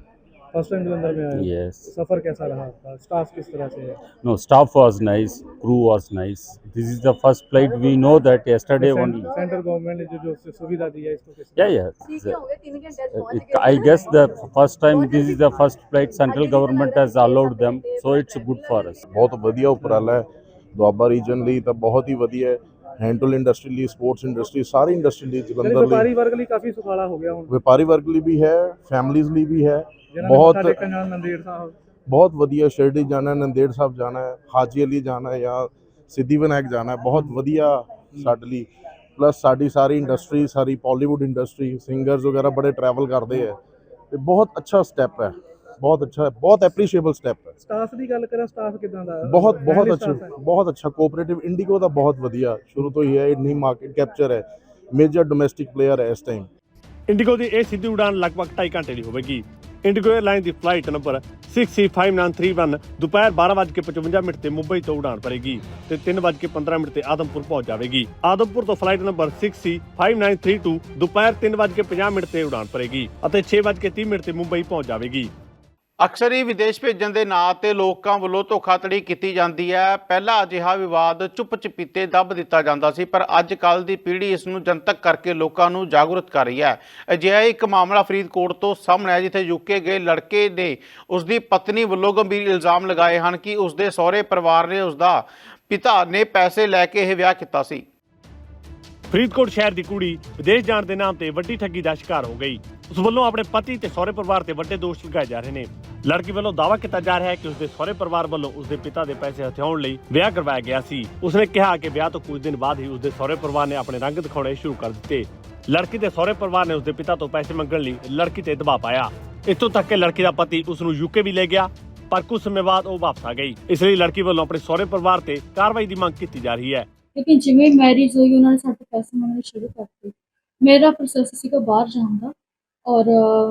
[SPEAKER 9] first time Jalandhar में आए
[SPEAKER 8] यस
[SPEAKER 9] सफ़र कैसा रहा आपका? स्टाफ किस तरह से
[SPEAKER 8] no staff was nice crew was nice this is the first flight we know that yesterday only
[SPEAKER 9] central government ने जो जो सुविधा दी है इसको कैसे
[SPEAKER 8] yeah yeah I guess the first time this is the first flight central government has allowed them so it's good for us
[SPEAKER 10] बहुत बढ़िया उपराला है। ਦੁਆਬਾ ਰੀਜਨ ਲਈ ਤਾਂ ਬਹੁਤ ਹੀ ਵਧੀਆ ਹੈ। ਹੈਂਡਲ ਇੰਡਸਟਰੀ ਲਈ ਸਪੋਰਟਸ ਇੰਡਸਟਰੀ ਸਾਰੀ ਇੰਡਸਟਰੀ ਲਈ ਜਲੰਧਰ ਲਈ।
[SPEAKER 9] ਵਪਾਰੀ ਵਰਗ ਲਈ ਕਾਫੀ ਸੁਖਾਲਾ ਹੋ ਗਿਆ ਹੁਣ।
[SPEAKER 10] ਵਪਾਰੀ ਵਰਗ ਲਈ ਵੀ ਹੈ ਫੈਮਲੀਜ਼ ਲਈ ਵੀ ਹੈ।
[SPEAKER 9] ਬਹੁਤ
[SPEAKER 10] ਬਹੁਤ ਵਧੀਆ ਸ਼ਿਰਡੀ ਜਾਣਾ ਨੰਦੇੜ ਸਾਹਿਬ ਜਾਣਾ ਹਾਜੀ ਅਲੀ ਜਾਣਾ ਜਾਂ ਸਿੱਧੀ ਵਿਨਾਇਕ ਜਾਣਾ ਬਹੁਤ ਵਧੀਆ ਸਾਡੇ ਲਈ। ਪਲੱਸ ਸਾਡੀ ਸਾਰੀ ਇੰਡਸਟਰੀ ਸਾਰੀ ਪਾਲੀਵੁੱਡ ਇੰਡਸਟਰੀ ਸਿੰਗਰਸ ਵਗੈਰਾ ਬੜੇ ਟਰੈਵਲ ਕਰਦੇ ਹੈ। ਤੇ ਬਹੁਤ ਅੱਛਾ ਸਟੈਪ ਹੈ। ਬਹੁਤ ਅੱਛਾ ਬਹੁਤ ਐਪਰੀਸ਼ੀਏਬਲ ਸਟੈਪ ਹੈ।
[SPEAKER 9] ਸਟਾਫ ਦੀ ਗੱਲ ਕਰਾਂ ਸਟਾਫ ਕਿਦਾਂ ਦਾ?
[SPEAKER 10] ਬਹੁਤ ਬਹੁਤ ਅੱਛਾ ਬਹੁਤ ਅੱਛਾ ਕੋਆਪਰੇਟਿਵ ਇੰਡੀਗੋ ਦਾ ਬਹੁਤ ਵਧੀਆ ਸ਼ੁਰੂ ਤੋਂ ਹੀ ਹੈ ਇੰਨੀ ਮਾਰਕੀਟ ਕੈਪਚਰ ਹੈ ਮੇਜਰ ਡੋਮੈਸਟਿਕ ਪਲੇਅਰ ਹੈ ਇਸ ਟਾਈਮ
[SPEAKER 4] ਇੰਡੀਗੋ ਦੀ ਇਹ ਸਿੱਧੀ ਉਡਾਨ ਲਗਭਗ 2.5 ਘੰਟੇ ਦੀ ਹੋਵੇਗੀ ਇੰਡੀਗੋ 에ਅਰਲਾਈਨ ਦੀ ਫਲਾਈਟ ਨੰਬਰ 6C5931 ਦੁਪਹਿਰ 12:55 ਮਿੰਟ ਤੇ ਮੁੰਬਈ ਤੋਂ ਉਡਾਨ ਭਰੇਗੀ ਤੇ 3:15 ਮਿੰਟ ਤੇ ਆਦਮਪੁਰ ਪਹੁੰਚ ਜਾਵੇਗੀ। ਆਦਮਪੁਰ ਤੋਂ ਫਲਾਈਟ ਨੰਬਰ 6C5932 ਦੁਪਹਿਰ 3:50 ਮਿੰਟ ਉਡਾਨ ਭਰੇਗੀ ਅਤੇ 6:30 ਮਿੰਟ ਮੁੰਬਈ ਪਹੁੰਚ ਜਾਵੇਗੀ।
[SPEAKER 1] ਅਕਸਰ ਹੀ ਵਿਦੇਸ਼ ਭੇਜਣ ਦੇ ਨਾਂ ਤੇ ਲੋਕਾਂ ਵੱਲੋਂ ਧੋਖਾਧੜੀ ਕੀਤੀ ਜਾਂਦੀ ਹੈ। ਪਹਿਲਾ ਅਜਿਹਾ ਵਿਵਾਦ ਚੁੱਪ ਚਪੀਤੇ ਦੱਬ ਦਿੱਤਾ ਜਾਂਦਾ ਸੀ, ਪਰ ਅੱਜ ਕੱਲ ਦੀ ਪੀੜ੍ਹੀ ਇਸ ਨੂੰ ਜਨਤਕ ਕਰਕੇ ਲੋਕਾਂ ਨੂੰ ਜਾਗਰੂਕ ਕਰ ਰਹੀ ਹੈ। ਅਜਿਹਾ ਇੱਕ ਮਾਮਲਾ ਫਰੀਦਕੋਟ ਤੋਂ ਸਾਹਮਣੇ ਆਇਆ, ਜਿੱਥੇ ਯੂਕੇ ਗਏ ਲੜਕੇ ਨੇ ਉਸ ਦੀ ਪਤਨੀ ਵੱਲੋਂ ਗੰਭੀਰ ਇਲਜ਼ਾਮ ਲਗਾਏ ਹਨ ਕਿ ਉਸ ਦੇ ਸਹੁਰੇ ਪਰਿਵਾਰ ਨੇ ਉਸ ਦਾ ਪਿਤਾ ਨੇ ਪੈਸੇ ਲੈ ਕੇ ਇਹ ਵਿਆਹ ਕੀਤਾ ਸੀ।
[SPEAKER 4] ਫਰੀਦਕੋਟ ਸ਼ਹਿਰ ਦੀ ਕੁੜੀ ਵਿਦੇਸ਼ ਜਾਣ ਦੇ ਨਾਮ ਤੇ ਵੱਡੀ ਠੱਗੀ ਦਾ ਸ਼ਿਕਾਰ ਹੋ ਗਈ। ਉਸ ਵੱਲੋਂ ਆਪਣੇ ਪਤੀ ਤੇ ਸਹੁਰੇ ਪਰਿਵਾਰ ਤੇ ਵੱਡੇ ਦੋਸ਼ ਲਗਾਏ ਜਾ ਰਹੇ ਨੇ। ਲੜਕੀ ਵੱਲੋਂ ਦਾਅਵਾ ਕੀਤਾ ਜਾ ਰਿਹਾ ਹੈ ਕਿ ਉਸਦੇ ਸਹੁਰੇ ਪਰਿਵਾਰ ਵੱਲੋਂ ਉਸਦੇ ਪਿਤਾ ਦੇ ਪੈਸੇ ਹਥਿਆਉਣ ਲਈ ਵਿਆਹ ਕਰਵਾਇਆ ਗਿਆ ਸੀ। ਉਸਨੇ ਕਿਹਾ ਕਿ ਵਿਆਹ ਤੋਂ ਕੁਝ ਦਿਨ ਬਾਅਦ ਹੀ ਉਸਦੇ ਸਹੁਰੇ ਪਰਿਵਾਰ ਨੇ ਆਪਣੇ ਰੰਗ ਦਿਖਾਉਣੇ ਸ਼ੁਰੂ ਕਰ ਦਿੱਤੇ। ਲੜਕੀ ਦੇ ਸਹੁਰੇ ਪਰਿਵਾਰ ਨੇ ਉਸਦੇ ਪਿਤਾ ਤੋਂ ਪੈਸੇ ਮੰਗਣ ਲਈ ਲੜਕੀ ਤੇ ਦਬਾਅ ਪਾਇਆ। ਇੱਥੋਂ ਤੱਕ ਕਿ ਲੜਕੀ ਦਾ ਪਤੀ ਉਸ ਨੂੰ ਯੂਕੇ ਵੀ ਲੈ ਗਿਆ, ਪਰ ਕੁਝ ਸਮੇਂ ਬਾਅਦ ਉਹ ਵਾਪਸ ਆ ਗਈ। ਇਸ ਲਈ ਲੜਕੀ ਵੱਲੋਂ ਆਪਣੇ ਸਹੁਰੇ ਪਰਿਵਾਰ ਤੇ ਕਾਰਵਾਈ ਦੀ ਮੰਗ ਕੀਤੀ ਜਾ ਰਹੀ ਹੈ।
[SPEAKER 11] ਲੇਕਿਨ ਜਿਵੇਂ ਮੈਰਿਜ ਹੋਈ, ਉਹਨਾਂ ਨੇ ਸਾਡੇ ਪੈਸੇ ਮੰਗਣੇ ਸ਼ੁਰੂ ਕਰਤੇ। ਮੇਰਾ ਪ੍ਰੋਸੈਸ ਸੀਗਾ ਬਾਹਰ ਜਾਣ ਦਾ। ਔਰ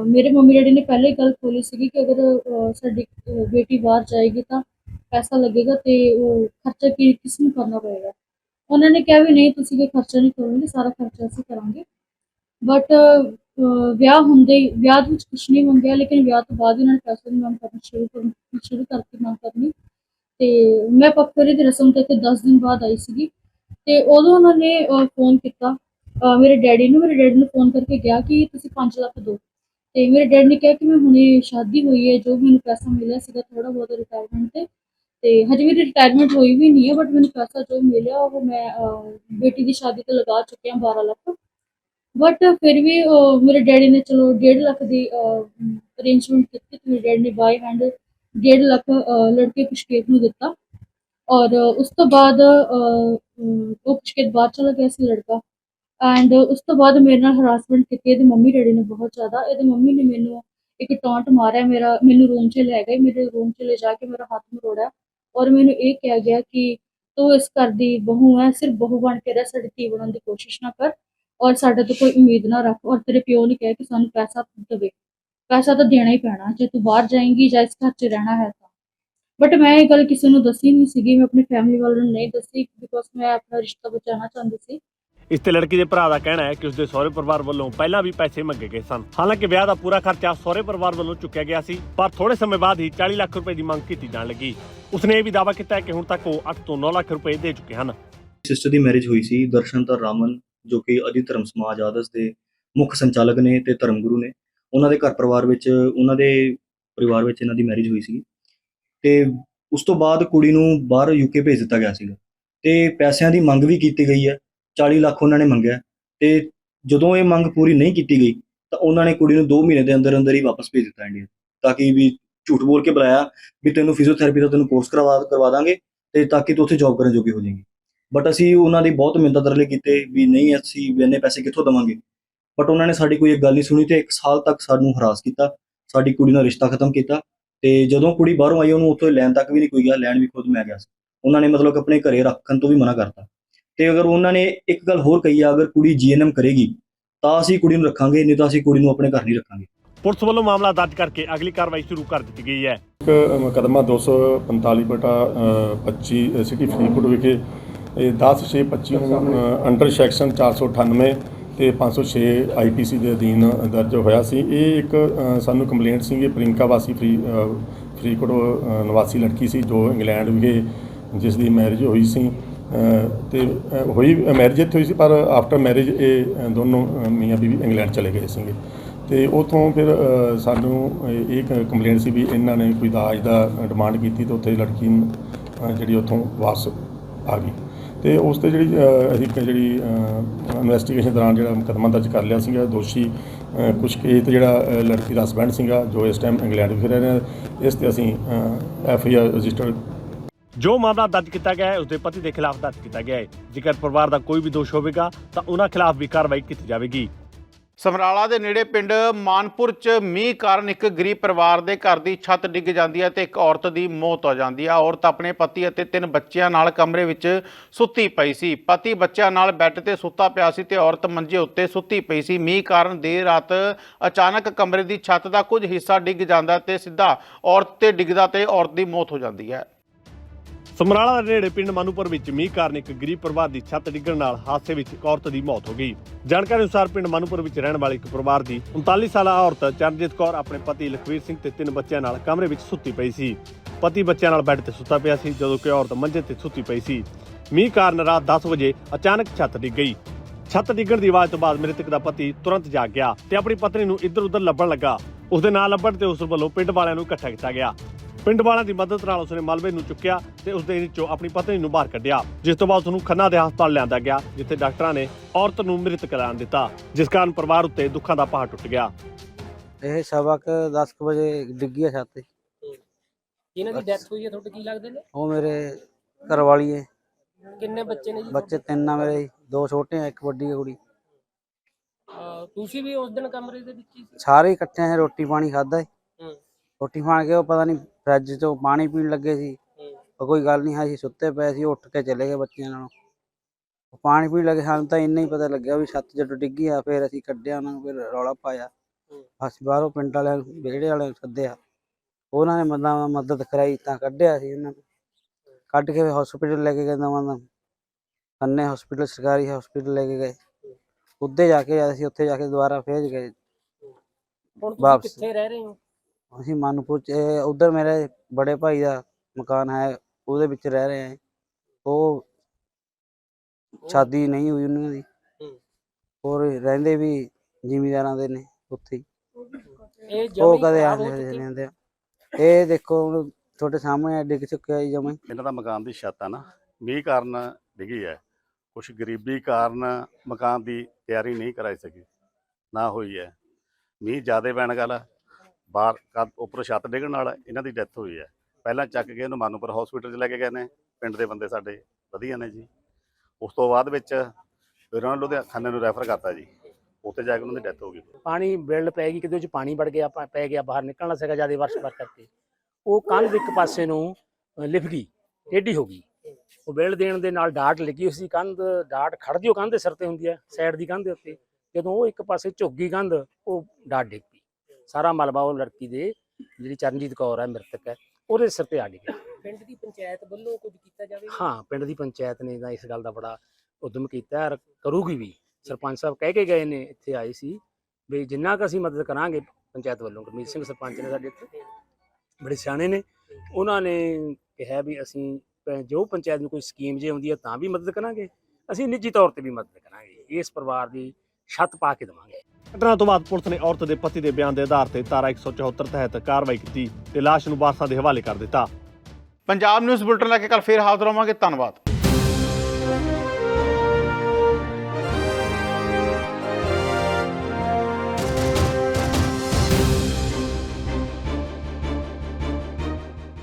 [SPEAKER 11] ਮੇਰੇ ਮੰਮੀ ਡੈਡੀ ਨੇ ਪਹਿਲੇ ਹੀ ਗੱਲ ਖੋਲੀ ਸੀਗੀ ਕਿ ਅਗਰ ਸਾਡੀ ਬੇਟੀ ਬਾਹਰ ਜਾਏਗੀ ਤਾਂ ਪੈਸਾ ਲੱਗੇਗਾ ਤੇ ਉਹ ਖਰਚਾ ਕੀ, ਕਿਸ ਨੂੰ ਕਰਨਾ ਪਏਗਾ। ਉਹਨਾਂ ਨੇ ਕਿਹਾ ਵੀ ਨਹੀਂ, ਤੁਸੀਂ ਕੋਈ ਖਰਚਾ ਨਹੀਂ ਕਰੋਗੇ, ਸਾਰਾ ਖਰਚਾ ਅਸੀਂ ਕਰਾਂਗੇ। ਬਟ ਵਿਆਹ ਹੁੰਦੇ ਹੀ, ਵਿਆਹ ਦੇ ਵਿੱਚ ਕੁਝ ਨਹੀਂ ਮੰਗਿਆ, ਲੇਕਿਨ ਵਿਆਹ ਤੋਂ ਬਾਅਦ ਉਹਨਾਂ ਨੇ ਪੈਸੇ ਦੀ ਮੰਗ ਕਰਨੀ ਸ਼ੁਰੂ ਕਰਨੀ, ਸ਼ੁਰੂ ਕਰਤੀ ਮੰਗ ਕਰਨੀ। ਤੇ ਮੈਂ ਪੱਕਰੀ ਦੀ ਰਸਮ ਤੇ ਇੱਥੇ 10 ਦਿਨ ਬਾਅਦ ਆਈ ਸੀਗੀ। ਤੇ ਉਦੋਂ ਉਹਨਾਂ ਨੇ ਫੋਨ ਕੀਤਾ। ਮੇਰੇ ਡੈਡੀ ਨੂੰ, ਮੇਰੇ ਡੈਡੀ ਨੂੰ ਫੋਨ ਕਰਕੇ ਕਿਹਾ ਕਿ ਤੁਸੀਂ 5 ਲੱਖ ਦਿਓ ਤੇ ਮੇਰੇ ਡੈਡੀ ਨੇ ਕਿਹਾ ਕਿ ਮੈਂ ਹੁਣੇ ਸ਼ਾਦੀ ਹੋਈ ਹੈ, ਜੋ ਮੈਨੂੰ ਪੈਸਾ ਮਿਲਿਆ ਸੀਗਾ ਥੋੜਾ ਬਹੁਤ ਰਿਟਾਇਰਮੈਂਟ ਤੇ। ਤੇ ਹਜੇ ਵੀ ਰਿਟਾਇਰਮੈਂਟ ਹੋਈ ਵੀ ਨਹੀਂ ਹੈ ਬਟ ਮੈਨੂੰ ਪੈਸਾ ਜੋ ਮਿਲਿਆ ਉਹ ਮੈਂ ਬੇਟੀ ਦੀ ਸ਼ਾਦੀ ਤੇ ਲਗਾ ਚੁੱਕਿਆ ਹਾਂ 12 ਲੱਖ। ਬਟ ਫਿਰ ਵੀ ਮੇਰੇ ਡੈਡੀ ਨੇ ਚਲੋ 1.5 ਲੱਖ ਦੀ ਅਰੇਂਜਮੈਂਟ ਕੀਤੀ ਤੇ ਮੇਰੇ ਡੈਡੀ ਨੇ ਬਾਈ ਹੈਂਡ 1.5 ਲੱਖ ਲੜਕੇ ਪੁਸ਼ਕੇਤ ਨੂੰ ਦਿੱਤਾ। ਔਰ ਉਸ ਤੋਂ ਬਾਅਦ ਉਹ ਪੁਸ਼ਕੇਤ ਬਾਹਰ ਚਲਾ ਗਿਆ ਸੀ ਲੜਕਾ। ਐਂਡ ਉਸ ਤੋਂ ਬਾਅਦ ਮੇਰੇ ਨਾਲ ਹਰਾਸਮੈਂਟ ਕੀਤੀ, ਇਹਦੇ ਮੰਮੀ ਡੈਡੀ ਨੇ ਬਹੁਤ ਜ਼ਿਆਦਾ, ਇਹਦੇ ਮੰਮੀ ਨੇ ਮੈਨੂੰ ਇੱਕ ਟੌਂਟ ਮਾਰਿਆ, ਮੇਰਾ, ਮੈਨੂੰ ਰੂਮ 'ਚ ਲੈ ਗਏ, ਮੇਰੇ ਰੂਮ 'ਚ ਲੈ ਜਾ ਕੇ ਮੇਰਾ ਹੱਥ ਮਰੋੜਿਆ ਔਰ ਮੈਨੂੰ ਇਹ ਕਿਹਾ ਗਿਆ ਕਿ ਤੂੰ ਇਸ ਘਰ ਦੀ ਬਹੂ ਹੈ, ਸਿਰਫ ਬਹੂ ਬਣ ਕੇ ਰਹਿ, ਸਾਡੀ ਧੀ ਬਣਨ ਦੀ ਕੋਸ਼ਿਸ਼ ਨਾ ਕਰ ਔਰ ਸਾਡੇ ਤੋਂ ਕੋਈ ਉਮੀਦ ਨਾ ਰੱਖ ਔਰ ਤੇਰੇ ਪਿਓ ਨੇ ਕਿਹਾ ਕਿ ਸਾਨੂੰ ਪੈਸਾ ਦੇਵੇ, ਪੈਸਾ ਤਾਂ ਦੇਣਾ ਹੀ ਪੈਣਾ, ਜੇ ਤੂੰ ਬਾਹਰ ਜਾਏਂਗੀ ਜਾਂ ਇਸ ਘਰ 'ਚ ਰਹਿਣਾ ਹੈ ਤਾਂ। ਬਟ ਮੈਂ ਇਹ ਗੱਲ ਕਿਸੇ ਨੂੰ ਦੱਸੀ ਨਹੀਂ ਸੀਗੀ, ਮੈਂ ਆਪਣੀ ਫੈਮਿਲੀ ਵਾਲਿਆਂ ਨੂੰ ਨਹੀਂ ਦੱਸੀ ਬਿਕੋਜ਼ ਮੈਂ ਆਪਣਾ ਰਿਸ਼ਤਾ ਬਚਾਉਣਾ ਚਾਹੁੰਦੀ ਸੀ।
[SPEAKER 4] ਇਸ ਤੇ ਲੜਕੀ ਦੇ ਭਰਾ ਦਾ ਕਹਿਣਾ ਹੈ ਕਿ ਉਸਦੇ ਸਹੁਰੇ ਪਰਿਵਾਰ ਵੱਲੋਂ ਪਹਿਲਾਂ ਵੀ ਪੈਸੇ ਮੰਗੇ ਗਏ ਸਨ। ਹਾਲਾਂਕਿ ਵਿਆਹ ਦਾ ਪੂਰਾ ਖਰਚਾ ਸਹੁਰੇ ਪਰਿਵਾਰ ਵੱਲੋਂ ਚੁੱਕਿਆ ਗਿਆ ਸੀ, ਪਰ ਥੋੜੇ ਸਮੇਂ ਬਾਅਦ ਹੀ 40 ਲੱਖ ਰੁਪਏ ਦੀ ਮੰਗ ਕੀਤੀ ਜਾਣ ਲੱਗੀ। ਉਸਨੇ ਇਹ ਵੀ ਦਾਅਵਾ ਕੀਤਾ ਹੈ ਕਿ ਹੁਣ ਤੱਕ ਉਹ 8 ਤੋਂ 9 ਲੱਖ ਰੁਪਏ ਦੇ ਚੁੱਕੇ ਹਨ।
[SPEAKER 12] ਸਿਸਟਰ ਦੀ ਮੈਰਿਜ ਹੋਈ ਸੀ ਦਰਸ਼ਨਤਰ ਰਾਮਨ, ਜੋ ਕਿ ਅਧਿ ਧਰਮ ਸਮਾਜ ਆਦਰਸ਼ ਦੇ ਮੁੱਖ ਸੰਚਾਲਕ ਨੇ ਤੇ ਧਰਮ ਗੁਰੂ ਨੇ, ਉਹਨਾਂ ਦੇ ਘਰ ਪਰਿਵਾਰ ਵਿੱਚ, ਉਹਨਾਂ ਦੇ ਪਰਿਵਾਰ ਵਿੱਚ ਇਹਨਾਂ ਦੀ ਮੈਰਿਜ ਹੋਈ ਸੀ। ਤੇ ਉਸ ਤੋਂ ਬਾਅਦ ਕੁੜੀ ਨੂੰ ਬਾਹਰ ਯੂਕੇ ਭੇਜ ਦਿੱਤਾ ਗਿਆ ਸੀਗਾ। ਤੇ ਪੈਸਿਆਂ ਦੀ ਮੰਗ ਵੀ ਕੀਤੀ ਗਈ ਹੈ। 40 ਲੱਖ ਉਹਨਾਂ ਨੇ ਮੰਗਿਆ ਤੇ ਜਦੋਂ ਇਹ ਮੰਗ ਪੂਰੀ ਨਹੀਂ ਕੀਤੀ ਗਈ ਤਾਂ ਉਹਨਾਂ ਨੇ ਕੁੜੀ ਨੂੰ 2 ਮਹੀਨੇ ਦੇ ਅੰਦਰ ਅੰਦਰ ਹੀ ਵਾਪਸ ਭੇਜ ਦਿੱਤਾ ਇੰਡੀਆ ਤਾਂ ਕਿ ਵੀ ਝੂਠ ਬੋਲ ਕੇ ਬੁਲਾਇਆ ਵੀ ਤੈਨੂੰ ਫਿਜ਼ੀਓਥੈਰੇਪੀ ਦਾ ਤੈਨੂੰ ਕੋਰਸ ਕਰਵਾ ਕਰਵਾ ਦਾਂਗੇ ਤੇ ਤਾਂ ਕਿ ਤੂੰ ਉੱਥੇ ਜੌਬ ਕਰਨ ਜੋਗੀ ਹੋ ਜਾਏਂਗੀ। ਬਟ ਅਸੀਂ ਉਹਨਾਂ ਦੀ ਬਹੁਤ ਮਿੰਨਤਾਂ ਤਰਲੇ ਕੀਤੇ ਵੀ ਨਹੀਂ ਅਸੀਂ ਇੰਨੇ ਪੈਸੇ ਕਿੱਥੋਂ ਦੇਵਾਂਗੇ। ਬਟ ਉਹਨਾਂ ਨੇ ਸਾਡੀ ਕੋਈ ਇੱਕ ਗੱਲ ਨਹੀਂ ਸੁਣੀ ਤੇ ਇੱਕ ਸਾਲ ਤੱਕ ਸਾਨੂੰ ਹਰਾਸ ਕੀਤਾ, ਸਾਡੀ ਕੁੜੀ ਨਾਲ ਰਿਸ਼ਤਾ ਖਤਮ ਕੀਤਾ ਤੇ ਜਦੋਂ ਕੁੜੀ ਬਾਹਰੋਂ ਆਈ ਉਹਨੂੰ ਉੱਥੋਂ ਲੈਣ ਤੱਕ ਵੀ ਨਹੀਂ ਕੋਈ ਗਿਆ, ਲੈਣ ਵੀ ਖੁਦ ਮੈਂ ਗਿਆ ਸੀ। ਉਹਨਾਂ ਨੇ ਮਤਲਬ ਆਪਣੇ ਘਰੇ ਰੱਖਣ ਤੋਂ ਵੀ ਮਨਾ ਕਰਤਾ। ਤੇ ਅਗਰ ਉਹਨਾਂ ਨੇ ਇੱਕ ਗੱਲ ਹੋਰ ਕਹੀ ਆ ਅਗਰ ਕੁੜੀ ਜੀਐਨਐਮ ਕਰੇਗੀ ਤਾਂ ਅਸੀਂ ਕੁੜੀ ਨੂੰ ਰੱਖਾਂਗੇ ਨਹੀਂ ਤਾਂ ਅਸੀਂ ਕੁੜੀ ਨੂੰ ਆਪਣੇ ਘਰ ਨਹੀਂ ਰੱਖਾਂਗੇ।
[SPEAKER 4] ਪੁਲਿਸ ਵੱਲੋਂ ਮਾਮਲਾ ਦਰਜ ਕਰਕੇ ਅਗਲੀ ਕਾਰਵਾਈ ਸ਼ੁਰੂ ਕਰ ਦਿੱਤੀ ਗਈ ਹੈ।
[SPEAKER 10] ਇੱਕ ਮੁਕੱਦਮਾ 245 ਬਟਾ 25 ਸਿਟੀ ਫਰੀਦਕੋਟ ਵਿਖੇ ਇਹ 10 6 25 ਨੂੰ ਅੰਡਰ ਸੈਕਸ਼ਨ 498 ਤੇ 506 ਆਈਪੀਸੀ ਦੇ ਅਧੀਨ ਦਰਜ ਹੋਇਆ ਸੀ। ਇਹ ਇੱਕ ਸਾਨੂੰ ਕੰਪਲੇਂਟ ਸੀ ਕਿ ਪ੍ਰਿੰਕਾ ਵਾਸੀ ਫਰੀ ਅ, ਨਿਵਾਸੀ ਲੜਕੀ ਸੀ ਜੋ ਇੰਗਲੈਂਡ ਵਿਖੇ ਜਿਸ ਦੀ ਮੈਰਿਜ ਹੋਈ ਸੀ। ਤੇ ਹੋਈ ਮੈਰਿਜ ਇੱਥੇ ਹੋਈ ਸੀ ਪਰ ਆਫਟਰ ਮੈਰਿਜ ਇਹ ਦੋਨੋਂ ਮੀਆਂ ਬੀਵੀ ਇੰਗਲੈਂਡ ਚਲੇ ਗਏ ਸੀਗੇ। ਤੇ ਉਥੋਂ ਫਿਰ ਸਾਨੂੰ ਇਹ ਇੱਕ ਕੰਪਲੇਂਟ ਸੀ ਵੀ ਇਹਨਾਂ ਨੇ ਕੋਈ ਦਾਜ ਦਾ ਡਿਮਾਂਡ ਕੀਤੀ ਤੇ ਉੱਥੇ ਲੜਕੀ ਜਿਹੜੀ ਉਥੋਂ ਵਾਪਸ ਆ ਗਈ। ਤੇ ਉਸ ਤੇ ਜਿਹੜੀ ਅਸੀਂ ਜਿਹੜੀ ਇਨਵੈਸਟੀਗੇਸ਼ਨ ਦੌਰਾਨ ਜਿਹੜਾ ਮੁਕੱਦਮਾ ਦਰਜ ਕਰ ਲਿਆ ਸੀਗਾ ਦੋਸ਼ੀ ਅ, ਕੁਸ਼ਕੇਤ ਜਿਹੜਾ ਲੜਕੀ ਦਾ ਹਸਬੈਂਡ ਸੀਗਾ ਜੋ ਇਸ ਟਾਈਮ ਇੰਗਲੈਂਡ ਵਿਖੇ ਰਹਿ ਰਿਹਾ ਇਸ ਤੇ ਅਸੀਂ ਐਫ ਆਈ ਆਰ ਰਜਿਸਟਰ
[SPEAKER 4] ਜੋ ਮਾਮਲਾ ਦਰਜ ਕੀਤਾ ਗਿਆ ਹੈ, ਉਸਦੇ ਪਤੀ ਦੇ ਖਿਲਾਫ ਦਰਜ ਕੀਤਾ ਗਿਆ ਹੈ। ਜੇਕਰ ਪਰਿਵਾਰ ਦਾ ਕੋਈ ਵੀ ਦੋਸ਼ ਹੋਵੇਗਾ, ਤਾਂ ਉਹਨਾਂ ਖਿਲਾਫ ਵੀ ਕਾਰਵਾਈ ਕੀਤੀ ਜਾਵੇਗੀ।
[SPEAKER 1] ਸਮਰਾਲਾ ਦੇ ਨੇੜੇ ਪਿੰਡ ਮਾਨਪੁਰ ਚ ਮੀਂਹ ਕਾਰਨ ਇੱਕ ਗਰੀਬ ਪਰਿਵਾਰ ਦੇ ਘਰ ਦੀ ਛੱਤ ਡਿੱਗ ਜਾਂਦੀ ਹੈ ਤੇ ਇੱਕ ਔਰਤ ਦੀ ਮੌਤ ਹੋ ਜਾਂਦੀ ਹੈ। ਔਰਤ ਆਪਣੇ ਪਤੀ ਅਤੇ ਤਿੰਨ ਬੱਚਿਆਂ ਨਾਲ ਕਮਰੇ ਵਿੱਚ ਸੁੱਤੀ ਪਈ ਸੀ। ਪਤੀ ਬੱਚਿਆਂ ਨਾਲ ਬੈੱਡ ਤੇ ਸੁੱਤਾ ਪਿਆ ਸੀ ਤੇ ਔਰਤ ਮੰਜੇ ਉੱਤੇ ਸੁੱਤੀ ਪਈ ਸੀ। ਮੀਂਹ ਕਾਰਨ ਦੇਰ ਰਾਤ ਅਚਾਨਕ ਕਮਰੇ ਦੀ ਛੱਤ ਦਾ ਕੁਝ ਹਿੱਸਾ ਡਿੱਗ ਜਾਂਦਾ ਤੇ ਸਿੱਧਾ ਔਰਤ ਤੇ ਡਿੱਗਦਾ ਤੇ ਔਰਤ ਦੀ ਮੌਤ ਹੋ ਜਾਂਦੀ ਹੈ।
[SPEAKER 4] ਸਮਰਾਲਾ ਦੇ ਨੇੜੇ ਪਿੰਡ ਮਾਨੂਪੁਰ ਵਿੱਚ ਮੀਂਹ ਕਾਰਨ ਇੱਕ ਗਰੀਬ ਪਰਿਵਾਰ ਦੀ ਛੱਤ ਡਿੱਗਣ ਨਾਲ ਹਾਦਸੇ ਵਿੱਚ ਇੱਕ ਔਰਤ ਦੀ ਮੌਤ ਹੋ ਗਈ। ਜਾਣਕਾਰੀ ਅਨੁਸਾਰ ਪਿੰਡ ਮਾਨੂਪੁਰ ਵਿੱਚ ਰਹਿਣ ਵਾਲੀ ਇੱਕ ਪਰਿਵਾਰ ਦੀ 39 ਸਾਲਾ ਔਰਤ ਚਰਨਜੀਤ ਕੌਰ ਆਪਣੇ ਪਤੀ ਲਖਵੀਰ ਸਿੰਘ ਤੇ ਤਿੰਨ ਬੱਚਿਆਂ ਨਾਲ ਕਮਰੇ ਵਿੱਚ ਸੁੱਤੀ ਪਈ ਸੀ। ਪਤੀ ਬੱਚਿਆਂ ਨਾਲ ਬੈੱਡ ਤੇ ਸੁੱਤਾ ਪਿਆ ਸੀ, ਜਦੋਂ ਕਿ ਔਰਤ ਮੰਜੇ ਤੇ ਸੁੱਤੀ ਪਈ ਸੀ। ਮੀਂਹ ਕਾਰਨ ਰਾਤ 10 ਵਜੇ ਅਚਾਨਕ ਛੱਤ ਡਿੱਗ ਗਈ। ਛੱਤ ਡਿੱਗਣ ਦੀ ਆਵਾਜ਼ ਤੋਂ ਬਾਅਦ ਮ੍ਰਿਤਕ ਦਾ ਪਤੀ ਤੁਰੰਤ ਜਾਗ ਗਿਆ ਤੇ ਆਪਣੀ ਪਤਨੀ ਨੂੰ ਇੱਧਰ ਉੱਧਰ ਲੱਭਣ ਲੱਗਾ। ਉਸ ਦੇ ਨਾਲ ਲੱਭਣ ਤੇ ਉਸ ਵੱਲੋਂ ਪਿੰਡ ਵਾਲਿਆਂ ਨੂੰ ਇਕੱਠਾ ਕੀਤਾ ਗਿਆ। ਪਿੰਡ ਵਾਲਿਆਂ ਦੀ ਮਦਦ ਨਾਲ ਉਸਨੇ ਮਲਬੇ ਨੂੰ ਚੁੱਕਿਆ ਤੇ ਉਸ ਦੇ ਵਿੱਚੋਂ ਆਪਣੀ ਪਤਨੀ ਨੂੰ ਬਾਹਰ ਕੱਢਿਆ ਜਿਸ ਤੋਂ ਬਾਅਦ ਉਸ ਨੂੰ ਖੰਨਾ ਦੇ ਹਸਪਤਾਲ ਲਿਆਂਦਾ ਗਿਆ ਜਿੱਥੇ ਡਾਕਟਰਾਂ ਨੇ ਔਰਤ ਨੂੰ ਮ੍ਰਿਤ ਕਰਾਰ ਦਿੱਤਾ ਜਿਸ ਕਾਰਨ ਪਰਿਵਾਰ ਉੱਤੇ ਦੁੱਖਾਂ ਦਾ ਪਹਾੜ ਟੁੱਟ ਗਿਆ।
[SPEAKER 13] ਇਹ ਸਵਾ ਕੁ 10 ਕੁ ਵਜੇ ਡਿੱਗੀ ਆ ਛੱਤ
[SPEAKER 14] ਇਹਨਾਂ ਦੀ ਡੈਥ ਹੋਈ ਹੈ ਤੁਹਾਡੇ ਕੀ ਲੱਗਦੇ ਨੇ?
[SPEAKER 13] ਉਹ ਮੇਰੇ ਘਰ ਵਾਲੀ ਹੈ
[SPEAKER 14] ਕਿੰਨੇ ਬੱਚੇ ਨੇ ਜੀ?
[SPEAKER 13] ਬੱਚੇ ਤਿੰਨ ਆ ਮੇਰੇ ਦੋ ਛੋਟੇ ਆ ਇੱਕ ਵੱਡੀ ਆ ਕੁੜੀ।
[SPEAKER 14] ਅਹ ਤੁਸੀਂ ਵੀ ਉਸ ਦਿਨ ਕਮਰੇ ਦੇ ਵਿੱਚ ਹੀ ਸੀ?
[SPEAKER 13] ਸਾਰੇ ਇਕੱਠੇ ਆ ਰੋਟੀ ਪਾਣੀ ਖਾਦਾ
[SPEAKER 14] ਹੂੰ
[SPEAKER 13] ਰੋਟੀ ਖਾਣ ਕੇ ਉਹ ਪਤਾ ਨਹੀਂ ਫਰਿੱਜ ਚੋਂ ਪਾਣੀ ਪੀਣ ਲੱਗੇ ਸੀ।
[SPEAKER 14] ਹੂੰ।
[SPEAKER 13] ਉਹ ਕੋਈ ਗੱਲ ਨਹੀਂ ਅਸੀਂ ਸੁੱਤੇ ਪਏ ਸੀ ਉੱਠ ਕੇ ਚਲੇ ਗਏ ਬੱਚਿਆਂ ਨਾਲ। ਉਹ ਪਾਣੀ ਪੀਣ ਲੱਗੇ ਸਾਨੂੰ ਤਾਂ ਇੰਨਾ ਹੀ ਪਤਾ ਲੱਗਿਆ ਵੀ ਛੱਤ ਜਦੋਂ ਡਿੱਗੀ ਆ ਫਿਰ ਅਸੀਂ ਕੱਢਿਆ ਉਹਨਾਂ ਨੂੰ ਫਿਰ ਰੌਲਾ ਪਾਇਆ।
[SPEAKER 14] ਹੂੰ।
[SPEAKER 13] ਅਸੀਂ ਬਾਹਰੋਂ ਪਿੰਡ ਵਾਲਿਆਂ ਨੂੰ ਵਿਹੜੇ ਵਾਲਿਆਂ ਨੂੰ ਸੱਦਿਆ। ਉਹਨਾਂ ਨੇ ਮਦਦ ਮਦਦ ਕਰਾਈ ਤਾਂ ਕੱਢਿਆ ਸੀ ਉਹਨਾਂ ਨੂੰ। ਕੱਢ ਕੇ ਹਸਪੀਟਲ ਲੈ ਕੇ ਗਏ ਨਵਾਂ ਦਾ ਖੰਨੇ ਹਸਪੀਟਲ ਸਰਕਾਰੀ ਹਸਪੀਟਲ ਲੈ ਕੇ ਗਏ। ਉੱਧੇ ਜਾ ਕੇ ਅਸੀਂ ਉੱਥੇ ਜਾ ਕੇ ਦੁਬਾਰਾ ਫੇਰ ਗਏ।
[SPEAKER 14] ਹੁਣ ਤੁਸੀਂ
[SPEAKER 13] ਵਾਪਸ।
[SPEAKER 14] ਕਿੱਥੇ ਰਹਿ ਰਹੇ ਹੋ?
[SPEAKER 13] ਅਸੀਂ ਮਾਨੂਪੁਰ ਚ ਉਧਰ ਮੇਰੇ ਬੜੇ ਭਾਈ ਦਾ ਮਕਾਨ ਹੈ ਉਹਦੇ ਵਿੱਚ ਰਹਿ ਰਹੇ ਹਾਂ। ਉਹ ਸ਼ਾਦੀ ਨਹੀਂ ਹੋਈ ਉਹਨਾਂ ਦੀ।
[SPEAKER 14] ਹੂੰ।
[SPEAKER 13] ਹੋਰ ਰਹਿੰਦੇ ਵੀ ਜ਼ਿਮੀਦਾਰਾਂ ਦੇ ਨੇ ਉੱਥੇ ਹੀ।
[SPEAKER 14] ਇਹ
[SPEAKER 13] ਉਹ ਕਦੇ ਆਉਂਦੇ ਰਹਿੰਦੇ ਆ ਇਹ ਦੇਖੋ ਹੁਣ ਤੁਹਾਡੇ ਸਾਹਮਣੇ ਡਿੱਗ ਚੁੱਕਿਆ ਜੀ ਜਮਾਂ।
[SPEAKER 15] ਇਹਨਾਂ ਦਾ ਮਕਾਨ ਦੀ ਛੱਤ ਆ ਨਾ ਮੀਂਹ ਕਾਰਨ ਡਿੱਗੀ ਹੈ। ਕੁਝ ਗਰੀਬੀ ਕਾਰਨ ਮਕਾਨ ਦੀ ਤਿਆਰੀ ਨਹੀਂ ਕਰਾਈ ਸਕੀ ਨਾ ਹੋਈ ਹੈ। ਮੀਂਹ ਜ਼ਿਆਦਾ ਪੈਣ ਗੱਲ ਬਾਹਰ ਕੱਦ ਉੱਪਰ ਛੱਤ ਡਿੱਗਣ ਨਾਲ ਇਹਨਾਂ ਦੀ ਡੈਥ ਹੋਈ ਹੈ। ਪਹਿਲਾਂ ਚੱਕ ਕੇ ਇਹਨੂੰ ਮਾਨੂਪੁਰ ਹਸਪੀਟਲ 'ਚ ਲੈ ਕੇ ਗਏ ਨੇ। ਪਿੰਡ ਦੇ ਬੰਦੇ ਸਾਡੇ ਵਧੀਆ ਨੇ ਜੀ। ਉਸ ਤੋਂ ਬਾਅਦ ਵਿੱਚ ਫਿਰ ਉਹਨਾਂ ਨੂੰ ਨੂੰ ਰੈਫਰ ਕਰਤਾ ਜੀ। ਉੱਥੇ ਜਾ ਕੇ ਉਹਨਾਂ ਦੀ ਡੈਥ ਹੋ ਗਈ।
[SPEAKER 14] ਪਾਣੀ ਬਿਲਡ ਪੈ ਗਈ ਕਿਤੇ ਉਹ ਚ ਪਾਣੀ ਵੜ ਗਿਆ ਪੈ ਗਿਆ ਬਾਹਰ ਨਿਕਲਣਾ ਸੀਗਾ ਜ਼ਿਆਦਾ ਵਰਸ਼ ਵਰ ਕਰਕੇ। ਉਹ ਕੰਧ ਇੱਕ ਪਾਸੇ ਨੂੰ ਅਹ, ਲਿਫ ਗਈ ਟੇਢੀ ਹੋ ਗਈ। ਉਹ ਬਿਲਡ ਦੇਣ ਦੇ ਨਾਲ ਡਾਟ ਲੱਗੀ ਹੋਈ ਸੀ ਕੰਧ ਡਾਟ ਖੜਦੀ ਉਹ ਕੰਧ ਦੇ ਸਿਰ ਤੇ ਹੁੰਦੀ ਹੈ ਸਾਈਡ ਦੀ ਕੰਧ ਦੇ ਉੱਤੇ। ਜਦੋਂ ਉਹ ਇੱਕ ਪਾਸੇ ਝੁੱਕ ਗਈ ਕੰਧ ਉਹ ਡਾਟ ਡਿੱਗ ਪਈ ਸਾਰਾ ਮਲਬਾ ਉਹ ਲੜਕੀ ਦੇ ਜਿਹੜੀ ਚਰਨਜੀਤ ਕੌਰ ਹੈ ਮ੍ਰਿਤਕ ਹੈ ਉਹਦੇ ਸਿਰ ਤੇ ਆ ਗਿਆ
[SPEAKER 16] ਪਿੰਡ ਦੀ ਪੰਚਾਇਤ ਵੱਲੋਂ ਕੁਝ ਕੀਤਾ ਜਾਵੇ
[SPEAKER 14] ਹਾਂ ਪਿੰਡ ਦੀ ਪੰਚਾਇਤ ਨੇ ਤਾਂ ਇਸ ਗੱਲ ਦਾ ਬੜਾ ਉਦਮ ਕੀਤਾ ਹੈ ਔਰ ਕਰੂਗੀ ਵੀ। ਸਰਪੰਚ ਸਾਹਿਬ ਕਹਿ ਕੇ ਗਏ ਨੇ ਇੱਥੇ ਆਏ ਸੀ ਵੀ ਜਿੰਨਾ ਕੁ ਅਸੀਂ ਮਦਦ ਕਰਾਂਗੇ ਪੰਚਾਇਤ ਵੱਲੋਂ ਗੁਰਮੀਤ ਸਿੰਘ ਸਰਪੰਚ ਨੇ ਸਾਡੇ ਇੱਥੇ ਬੜੇ ਸਿਆਣੇ ਨੇ। ਉਹਨਾਂ ਨੇ ਕਿਹਾ ਵੀ ਅਸੀਂ ਜੋ ਪੰਚਾਇਤ ਨੂੰ ਕੋਈ ਸਕੀਮ ਜੇ ਆਉਂਦੀ ਹੈ ਤਾਂ ਵੀ ਮਦਦ ਕਰਾਂਗੇ। ਅਸੀਂ ਨਿੱਜੀ ਤੌਰ ਤੇ ਵੀ ਮਦਦ ਕਰਾਂਗੇ। ਇਸ ਪਰਿਵਾਰ ਦੀ ਛੱਤ ਪਾ ਕੇ ਦੇਵਾਂਗੇ।
[SPEAKER 4] ਘਟਨਾ ਤੋਂ ਬਾਅਦ ਪੁਲਿਸ ਨੇ ਔਰਤ ਦੇ ਪਤੀ ਦੇ ਬਿਆਨ ਦੇ ਆਧਾਰ ਤੇ ਧਾਰਾ 174 ਤਹਿਤ ਕਾਰਵਾਈ ਕੀਤੀ ਤੇ ਲਾਸ਼ ਨੂੰ ਵਾਰਸਾਂ ਦੇ ਹਵਾਲੇ ਕਰ ਦਿੱਤਾ।
[SPEAKER 1] ਪੰਜਾਬ ਨਿਊਜ਼ ਬੁਲਟਨ ਲੈ ਕੇ ਕੱਲ ਫੇਰ ਹਾਜ਼ਰ ਹੋਵਾਂਗੇ। ਧੰਨਵਾਦ।